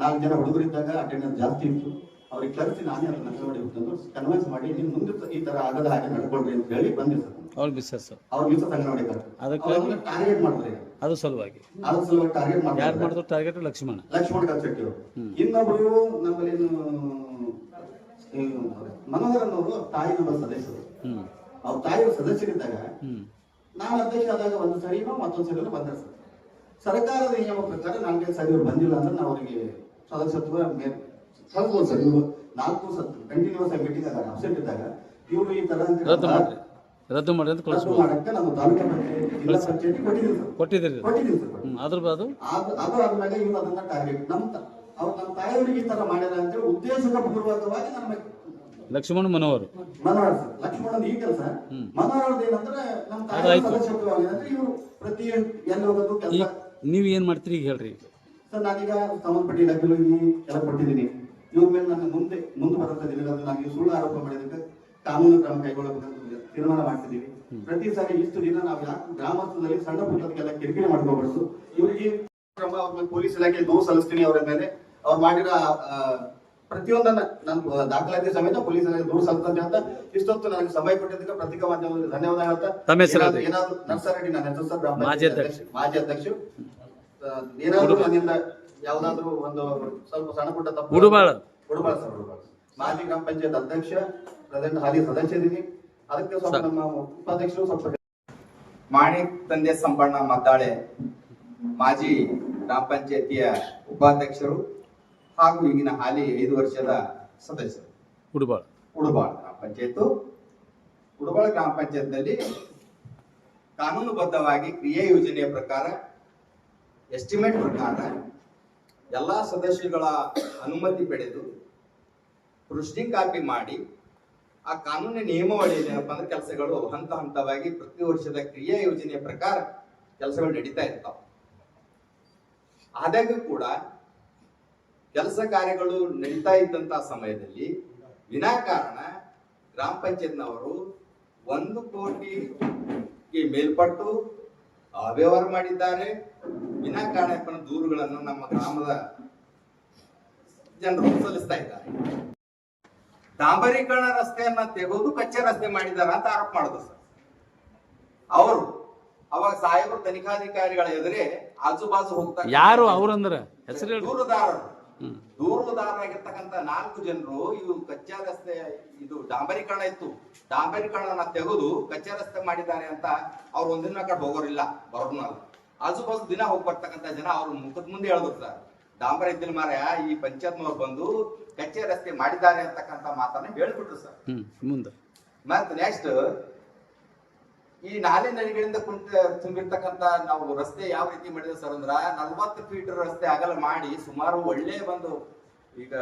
ನಾಲ್ಕು ಜನ ಹುಡುಗರಿದ್ದಾಗ ಅಟೆಂಡೆನ್ಸ್ ಜಾಸ್ತಿ ಇತ್ತು. ಅವ್ರಿಗೆ ಕರೆಸಿ ನಾನೇ ಅದನ್ನ ತಂದು ಕನ್ವಿನ್ಸ್ ಮಾಡಿ ನೀವು ಮುಂದೆ ಈ ತರ ಆಗದ ಹಾಗೆ ನಡ್ಕೊಳ್ರಿ ಅಂತ ಹೇಳಿ ಬಂದೆ ಸರ್. ಅವ್ರ ಬಿಸ್ನೆಸ್ ಅವ್ರ ಮಿಸ್ಸಸ್ ನೋಡಿ ಅದಕ್ಕೆ ಟಾರ್ಗೆಟ್ ಮಾಡ್ತಾರೆ ಅದು ಸಲುವಾಗಿ. ಅದ್ರ ಸಲುವಾಗಿ ಟಾರ್ಗೆಟ್ ಯಾರು ಮಾಡ್ತಾರೆ ಮಾಡಿದ್ರು ಟಾರ್ಗೆಟ್ ಲಕ್ಷ್ಮಣ. ಲಕ್ಷ್ಮಣ ಹ್ಮ್. ಇನ್ನೊಬ್ರು ನಮ್ಮಲ್ಲಿ ಮನೋಹರನ್ ಅವರು ತಾಯಿ ನಮ್ಮ ಸದಸ್ಯರು. ಅವ್ರ ತಾಯಿಯ ಸದಸ್ಯರಿದ್ದಾಗ ನಾನು ಅಧ್ಯಕ್ಷ ಆದಾಗ ಒಂದು ಸರಿ ಮತ್ತೊಂದು ಸರಿ ಬಂದ ಸರ್. ಸರ್ಕಾರದ ನಿಯಮ ಪ್ರಕಾರ ನಾಲ್ಕೈದು ಸರಿ ಬಂದಿಲ್ಲ ಅಂದ್ರೆ ನಾವು ಅವರಿಗೆ ಸದಸ್ಯತ್ವ ಮೇಲೆ ಕಳ್ಬೋದು ಸರ್ ಇವರು ನಾಲ್ಕು ಸತ್ ಕಂಟಿನ್ಯೂಸ್ ಆಗಿ ಮೀಟಿಂಗ್ ಆದಾಗ ಅಬ್ಸೆಂಟ್ ಇದ್ದಾಗ. ಇವರು ಈ ತರ ರದ್ದು ಮಾಡಿ ರದ್ದು ಮಾಡ್ರಿ ಅಂತ ಕಳಿಸ್ ಮಾಡಕ್ಕೆ ನಾವು ತಾಲೂಕು ಜಿಲ್ಲಾ ಪಂಚಾಯತಿ ಕೊಟ್ಟಿದ್ದೀವಿ ಸರ್. ಕೊಟ್ಟಿದ್ದೀರಿ ಕೊಟ್ಟಿದ್ದೀವಿ ಸರ್ ಅದ್ರ ಅದು? ಅದು ಆದ್ಮೇಲೆ ಇವ್ರು ಅದನ್ನ ಟಾರ್ಗೆಟ್ ನಮ್ಮ ಅವ್ರು ನಮ್ಮ ತಾಯಿಯವರಿಗೆ ಈ ತರ ಮಾಡ್ಯಾರ ಅಂತೇಳಿ ಉದ್ದೇಶದ ಪೂರ್ವಕವಾಗಿ ನಮ್ಮ ಲಕ್ಷ್ಮಣ ಮನೋಹರ್. ಮನೋಹರ್ ಸರ್ ಲಕ್ಷ್ಮಣನ್ ಈ ಕೆಲಸ. ಮನೋಹರ್ ಏನಂದ್ರೆ ನಮ್ಮ ತಾಯಿ ಅದಾಯ್ತು. ಅಂದ್ರೆ ಇವರು ಪ್ರತಿ ಎಲ್ಲಿ ಹೋಗೋದು ಕೆಲಸ. ನೀವ್ ಏನ್ ಮಾಡ್ತೀರಿ ಈಗ ಹೇಳ್ರಿ. ಸರ್ ನಾನೀಗ ಸಂಬಂಧಪಟ್ಟ ಇಲಾಖೆಗಳಿಗೆ ಎಲ್ಲ ಕೊಟ್ಟಿದ್ದೀನಿ. ಇವ್ರ ಮೇಲೆ ನನ್ನ ಮುಂದೆ ಮುಂದೆ ಬರುವಂತ ನಾವು ಈ ಸುಳ್ಳು ಆರೋಪ ಮಾಡಿದಕ್ಕೆ ಕಾನೂನು ಕ್ರಮ ಕೈಗೊಳ್ಳಬೇಕಂತ ತೀರ್ಮಾನ ಮಾಡ್ತಿದ್ದೀವಿ. ಪ್ರತಿ ಸಾರಿ ಇಷ್ಟು ದಿನ ನಾವು ಯಾಕೆ ಗ್ರಾಮಸ್ಥದಲ್ಲಿ ಸಣ್ಣ ಪುಟ್ಟದಕ್ಕೆಲ್ಲ ಕಿರಿಕಿರಿ ಮಾಡ್ಕೋಬಾರ್ದು. ಇವ್ರಿಗೆ ಕ್ರಮ ಅವ್ರ ಪೊಲೀಸ್ ಇಲಾಖೆ ದೂರು ಸಲ್ಲಿಸ್ತೀನಿ ಅವರ ಮೇಲೆ. ಅವ್ರು ಮಾಡಿರೋ ಪ್ರತಿಯೊಂದನ್ನ ನಾನು ದಾಖಲಾತಿ ಸಮೇತ ಪೊಲೀಸ್ ಇಲಾಖೆ ದೂರು ಸಲ್ಲಿಸ್ತಂತೆ ಅಂತ ಇಷ್ಟೊತ್ತು ನನಗೆ ಸಮಯ ಕೊಟ್ಟಿದ್ದಕ್ಕೆ ಪತ್ರಿಕಾ ಮಾಧ್ಯಮದಲ್ಲಿ ಧನ್ಯವಾದ ಹೇಳ್ತಾ ಏನಾದ್ರು- ನರ್ಸರೆಡ್ಡಿ ನನ್ನ ಹೆಸರು ಸರ್ ಮಾಜಿ ಅಧ್ಯಕ್ಷ. ಮಾಜಿ ಅಧ್ಯಕ್ಷ. ಏನಾದ್ರು ನನ್ನಿಂದ ಯಾವ್ದಾದ್ರು ಒಂದು ಸ್ವಲ್ಪ ಸಣ್ಣ ಪುಟ್ಟ ತಪ್ಪು ಸರ್ ಮಾಜಿ ಗ್ರಾಮ ಪಂಚಾಯತ್ ಅಧ್ಯಕ್ಷ ಪ್ರೆಸೆಂಟ್ ಹಾಲಿ ಸದಸ್ಯ ಇದೀನಿ. ಅದಕ್ಕೆ ಸ್ವಲ್ಪ ನಮ್ಮ ಉಪಾಧ್ಯಕ್ಷರು ಸ್ವಲ್ಪ ಮಾಣಿ ತಂದೆ ಸಂಬಣ್ಣ ಮದ್ದಾಳೆ ಮಾಜಿ ಗ್ರಾಮ ಪಂಚಾಯತಿಯ ಉಪಾಧ್ಯಕ್ಷರು ಹಾಗೂ ಈಗಿನ ಹಾಲಿ ಐದು ವರ್ಷದ ಸದಸ್ಯರು. ಉಡುಬಾಳ. ಉಡುಬಾಳ ಗ್ರಾಮ ಪಂಚಾಯತ್ ಉಡುಬಾಳ ಗ್ರಾಮ ಪಂಚಾಯತ್ನಲ್ಲಿ ಕಾನೂನುಬದ್ಧವಾಗಿ ಕ್ರಿಯಾ ಯೋಜನೆಯ ಪ್ರಕಾರ ಎಸ್ಟಿಮೇಟ್ ಪ್ರಕಾರ ಎಲ್ಲಾ ಸದಸ್ಯಗಳ ಅನುಮತಿ ಪಡೆದು ಪೃಷ್ಟಿ ಕಾಪಿ ಮಾಡಿ ಆ ಕಾನೂನಿನ ನಿಯಮಾವಳಿ ಏನಪ್ಪ ಅಂದ್ರೆ ಕೆಲಸಗಳು ಹಂತ ಹಂತವಾಗಿ ಪ್ರತಿ ವರ್ಷದ ಕ್ರಿಯಾ ಯೋಜನೆಯ ಪ್ರಕಾರ ಕೆಲಸಗಳು ನಡೀತಾ ಇರ್ತಾವ. ಆದಾಗ್ಯೂ ಕೂಡ ಕೆಲಸ ಕಾರ್ಯಗಳು ನಡೀತಾ ಇದ್ದಂತ ಸಮಯದಲ್ಲಿ ವಿನಾಕಾರಣ ಗ್ರಾಮ ಪಂಚಾಯತ್ನವರು ಒಂದು ಕೋಟಿ ಮೇಲ್ಪಟ್ಟು ಅವ್ಯವಹಾರ ಮಾಡಿದ್ದಾರೆ. ವಿನಾಕಾರಣ ಯಪ್ಪನ ದೂರುಗಳನ್ನು ನಮ್ಮ ಗ್ರಾಮದ ಜನರು ಸಲ್ಲಿಸ್ತಾ ಇದ್ದಾರೆ. ಡಾಂಬರೀಕರಣ ರಸ್ತೆಯನ್ನ ತೆಗೆದು ಕಚ್ಚೆ ರಸ್ತೆ ಮಾಡಿದಾರ ಅಂತ ಆರೋಪ ಮಾಡುದು ಸರ್. ಅವರು ಅವಾಗ ಸಾಹೇಬರು ತನಿಖಾಧಿಕಾರಿಗಳ ಎದುರೇ ಆಜು ಬಾಜು ಹೋಗ್ತಾ ಯಾರು ಅವರಂದ್ರೆ? ಹೆಸರು ದೂರುದಾರರು. ದೂರುದಾರರಾಗಿರ್ತಕ್ಕಂತ ನಾಲ್ಕು ಜನರು ಇವು ಕಚ್ಚಾ ರಸ್ತೆ ಇದು ಡಾಂಬರೀಕರಣ ಇತ್ತು. ಡಾಂಬರೀಕರಣ ತೆಗೆದು ಕಚ್ಚಾ ರಸ್ತೆ ಮಾಡಿದ್ದಾರೆ ಅಂತ ಅವ್ರು ಒಂದಿನ ಕಡೆ ಹೋಗೋರಿಲ್ಲ ಬರೋರ್ನಲ್ಲ ಆಜು ಬಾಜು ದಿನ ಹೋಗಿ ಬರ್ತಕ್ಕಂಥ ಜನ ಅವ್ರ ಮುಖದ ಮುಂದೆ ಹೇಳಿದ್ರು ಸರ್. ಡಾಂಬರ್ ಇದ್ದಿಲ್ಲ ಮಾರಾಯ ಈ ಪಂಚಾಯತ್ನವ್ರು ಬಂದು ಕಚ್ಚೆ ರಸ್ತೆ ಮಾಡಿದ್ದಾರೆ ಅಂತಕ್ಕಂಥ ಮಾತನ್ನ ಹೇಳ್ಬಿಟ್ರು ಸರ್. ಮುಂದೆ. ಮತ್ತೆ ನೆಕ್ಸ್ಟ್ ಈ ನಾಲೆ ನದಿಗಳಿಂದ ಕುಂತ ತುಂಬಿರ್ತಕ್ಕಂತ ನಾವು ರಸ್ತೆ ಯಾವ ರೀತಿ ಮಾಡಿದ್ವಿ ಸರ್ ಅಂದ್ರ ನಲ್ವತ್ತು ಫೀಟ್ ರಸ್ತೆ ಅಗಲ ಮಾಡಿ ಸುಮಾರು ಒಳ್ಳೆ ಒಂದು ಈಗ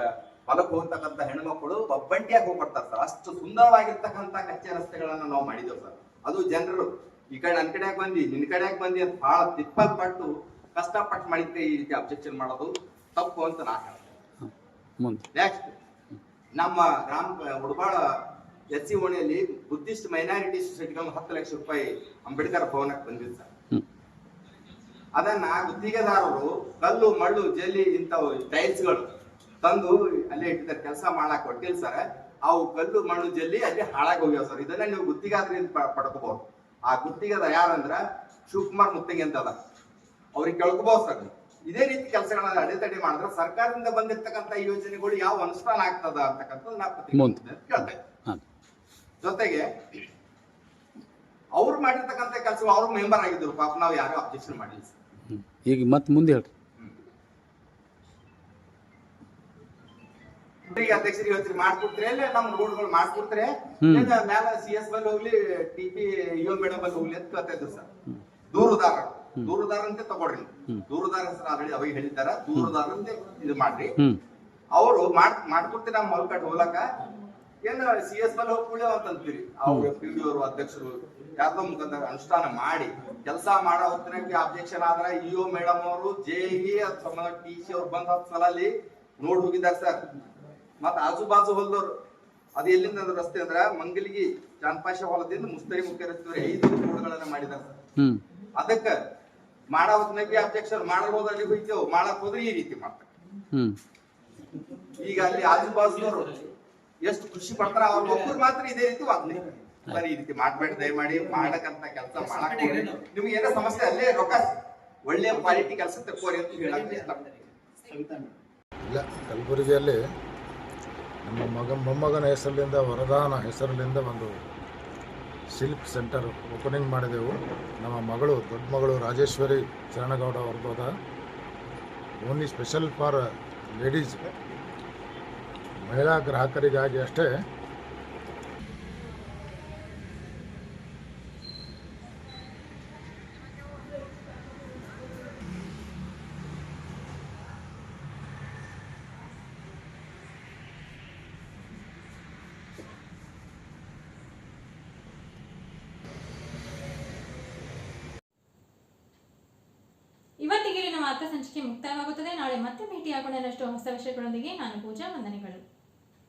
ಹೊಲಕ್ಕೆ ಹೋಗ್ತಕ್ಕಂತ ಹೆಣ್ಮಕ್ಳು ಒಬ್ಬಂಟಿಯಾಗಿ ಹೋಗ್ಬಿಡ್ತಾರೆ ಸರ್. ಅಷ್ಟು ಸುಂದರವಾಗಿರ್ತಕ್ಕಂತ ಕಚ್ಚೆ ರಸ್ತೆಗಳನ್ನ ನಾವು ಮಾಡಿದ್ದೇವೆ ಸರ್. ಅದು ಜನರು ಈ ಕಡೆ ನನ್ ಕಡೆಯಾಗ ಬಂದಿ ನಿನ್ ಕಡೆಯಾಗ ಬಂದಿ ಅಂತ ಬಹಳ ತಿಪ್ಪಲ್ಪಟ್ಟು ಕಷ್ಟಪಟ್ಟು ಮಾಡಿದ್ದೆ ಈ ರೀತಿ ಅಬ್ಜೆಕ್ಷನ್ ಮಾಡೋದು ತಪ್ಪು ಅಂತ ನಾ ನೆಕ್ಸ್ಟ್ ನಮ್ಮ ಗ್ರಾಮ ಉಡಬಾಳ ಎಸ್ ಸಿ ಓಣಿಯಲ್ಲಿ ಬುದ್ಧಿಸ್ಟ್ ಮೈನಾರಿಟಿ ಸೊಸೈಟಿಗೆ ಒಂದು ಹತ್ತು ಲಕ್ಷ ರೂಪಾಯಿ ಅಂಬೇಡ್ಕರ್ ಭವನಕ್ಕೆ ಬಂದಿತ್ತು ಸರ್. ಅದನ್ನ ಗುತ್ತಿಗೆದಾರರು ಕಲ್ಲು ಮಳ್ಳು ಜಲ್ಲಿ ಇಂಥವು ಟೈಲ್ಸ್ಗಳು ತಂದು ಅಲ್ಲೇ ಇಟ್ಟಿದ್ದಾರೆ ಕೆಲಸ ಮಾಡಕ್ ಕೊಟ್ಟಿಲ್ಲ ಸರ್. ಅವು ಕಲ್ಲು ಮಣ್ಣು ಜಲ್ಲಿ ಅಲ್ಲಿ ಹಾಳಾಗಿ ಹೋಗ್ಯಾವ ಸರ್. ಇದನ್ನ ನೀವು ಗುತ್ತಿಗಾದ್ರಿಂದ ಪಡ್ಕೋಬಹುದು. ಆ ಗುತ್ತಿಗೆದ ಯಾರಂದ್ರ ಶಿವಕುಮಾರ್ ಮುತ್ತಿಗೆ ಅಂತ ಅದ ಅವ್ರಿಗೆ ಕೇಳ್ಕೋಬಹುದು ಸರ್. ಇದೇ ರೀತಿ ಕೆಲಸಗಳನ್ನ ಅಡೆತಡೆ ಮಾಡಿದ್ರೆ ಸರ್ಕಾರದಿಂದ ಬಂದಿರ್ತಕ್ಕಂಥ ಯೋಜನೆಗಳು ಯಾವ ಅನುಷ್ಠಾನ ಆಗ್ತದ ಅಂತಕ್ಕಂಥದ್ದು ನಾ ಕೇಳ್ತೇನೆ ಜೊತೆಗೆ ಅವ್ರು ಮಾಡಿರ್ತಕ್ಕಂಥ ಕೆಲಸ ಅವ್ರು ಮೆಂಬರ್ ಆಗಿದ್ರು. ಪಾಪ ನಾವು ಯಾರು ಅಬ್ಜೆಕ್ಷನ್ ಮಾಡಿಲ್ಲ. ಈಗ ಮತ್ತೆ ಮುಂದೆ ಹೇಳ್ರಿ. ಈಗ ಅಧ್ಯಕ್ಷರಿಗೆ ಹೇಳ್ತೀರಿ ಮಾಡ್ಕೊಡ್ತೀರಿ ಇಲ್ಲ ನಮ್ಮ ರೋಡ್ಗಳು ಮಾಡ್ಕೊಡ್ತೀರಿ. ಇಲ್ಲ ಮ್ಯಾಲ ಸಿ ಎಸ್ ಬಲ್ಲಿ ಹೋಗ್ಲಿ ಟಿ ಪಿ ಯು ಮೇಡಮ್ ಬಲ್ಲಿ ಹೋಗ್ಲಿ ಅಂತ ಕೇಳ್ತಾ ಇದ್ರು ಸರ್. ದೂರುದಾರ ದೂರುದಾರ ಅಂತ ತಗೊಳ್ರಿ. ದೂರುದಾರ ಹೆಸರು ಆಲ್ರೆಡಿ ಅವಾಗ ಹೇಳಿದ್ದಾರ ದೂರದಾರಂತೆ ಇದು ಮಾಡ್ರಿ. ಅವರು ಮಾಡ್ ಮಾಡ್ಕೊಡ್ತೀರಿ ನಮ್ಮ ಮಲ್ಕಟ್ ಹೋಗ್ಲಕ್ಕ ಏನ ಸಿ ಎಸ್ ಬಲ್ ಹೋಗ್ಬಿಡಿ ಅಂತ ಅಂತೀರಿ. ಅವ್ರ ಪಿ ಡಿ ಅವರು ಅಧ್ಯಕ್ಷರು ಯಾರ್ದೋ ಮುಖಾಂತರ ಅನುಷ್ಠಾನ ಮಾಡಿ ಕೆಲಸ ಮಾಡೋ ಹೊತ್ತಿನಕ್ಕೆ ಅಬ್ಜೆಕ್ಷನ್ ಆದ್ರ ಇಒ ಮೇಡಮ್ ಅವರು ಜೆಇ ಅಥವಾ ಸಂಬಂಧ ಟಿ ಸಿ ಅವ್ರು ಬಂದ ಸಲ ಅಲ್ಲಿ ನೋಡ್ ಹೋಗಿದ್ದಾರೆ ಸರ್. ಮತ್ತ ಆಜು ಬಾಜು ಹೊಲದವ್ರು. ಅದು ಎಲ್ಲಿಂದ ರಸ್ತೆ ಅಂದ್ರ ಮಂಗಲಿಗಿ ಜಾನಪಾಶ ಹೊಲದಿಂದ ಮುಸ್ತರಿ ಮುಖ್ಯ ರಸ್ತೆ ಐದು ರೋಡ್ಗಳನ್ನ ಮಾಡಿದಾರ ಅದಕ್ಕ ಮಾಡ ಹೊತ್ತಿನಾಗ ಅಬ್ಜೆಕ್ಷನ್ ಮಾಡಬಹುದು ಅಲ್ಲಿ ಹೋಯ್ತೇವೆ ಮಾಡಕ್ ಹೋದ್ರೆ ಈ ರೀತಿ ಮಾಡ್ತಾರೆ. ಹ್ಮ್. ಈಗ ಅಲ್ಲಿ ಆಜು ಬಾಜುದವ್ರು ಎಷ್ಟು ಖುಷಿ ಪಡ್ತಾರ ಅವ್ರ ಒಬ್ಬರು ಮಾತ್ರ ಇದೇ ರೀತಿ ಅದ್ನೇ ಸರ್ ಈ ರೀತಿ ಮಾಡ್ಬೇಡಿ ದಯಮಾಡಿ ಮಾಡಕಂತ ಕೆಲಸ ಮಾಡಕ್. ನಿಮ್ಗೆ ಏನೋ ಸಮಸ್ಯೆ ಅಲ್ಲೇ ರೊಕ್ಕ ಒಳ್ಳೆ ಕ್ವಾಲಿಟಿ ಕೆಲಸ ತಕ್ಕೋರಿ ಅಂತ ಹೇಳಕ್ ಇಷ್ಟಪಡ್ತೀನಿ ಇಲ್ಲ ಕಲಬುರಗಿಯಲ್ಲಿ ನಮ್ಮ ಮಗ, ಮೊಮ್ಮಗನ ಹೆಸರಿನಿಂದ, ವರದಾನ ಹೆಸರಿನಿಂದ ಒಂದು ಸಿಲ್ಕ್ ಸೆಂಟರ್ ಓಪನಿಂಗ್ ಮಾಡಿದೆವು. ನಮ್ಮ ಮಗಳು, ದೊಡ್ಡ ಮಗಳು ರಾಜೇಶ್ವರಿ ಚರಣಗೌಡ ವರ್ಗೋದ ಓನ್ಲಿ ಸ್ಪೆಷಲ್ ಫಾರ್ ಲೇಡೀಸ್ ಮಹಿಳಾ ಗ್ರಾಹಕರಿಗಾಗಿ ಅಷ್ಟೇ ಭೇಟಿಯಾಗೋಣಷ್ಟು ಹೊಸ ವಿಷಯಗಳೊಂದಿಗೆ ನಾನು ಪೂಜಾ ವಂದನೆಗಳು.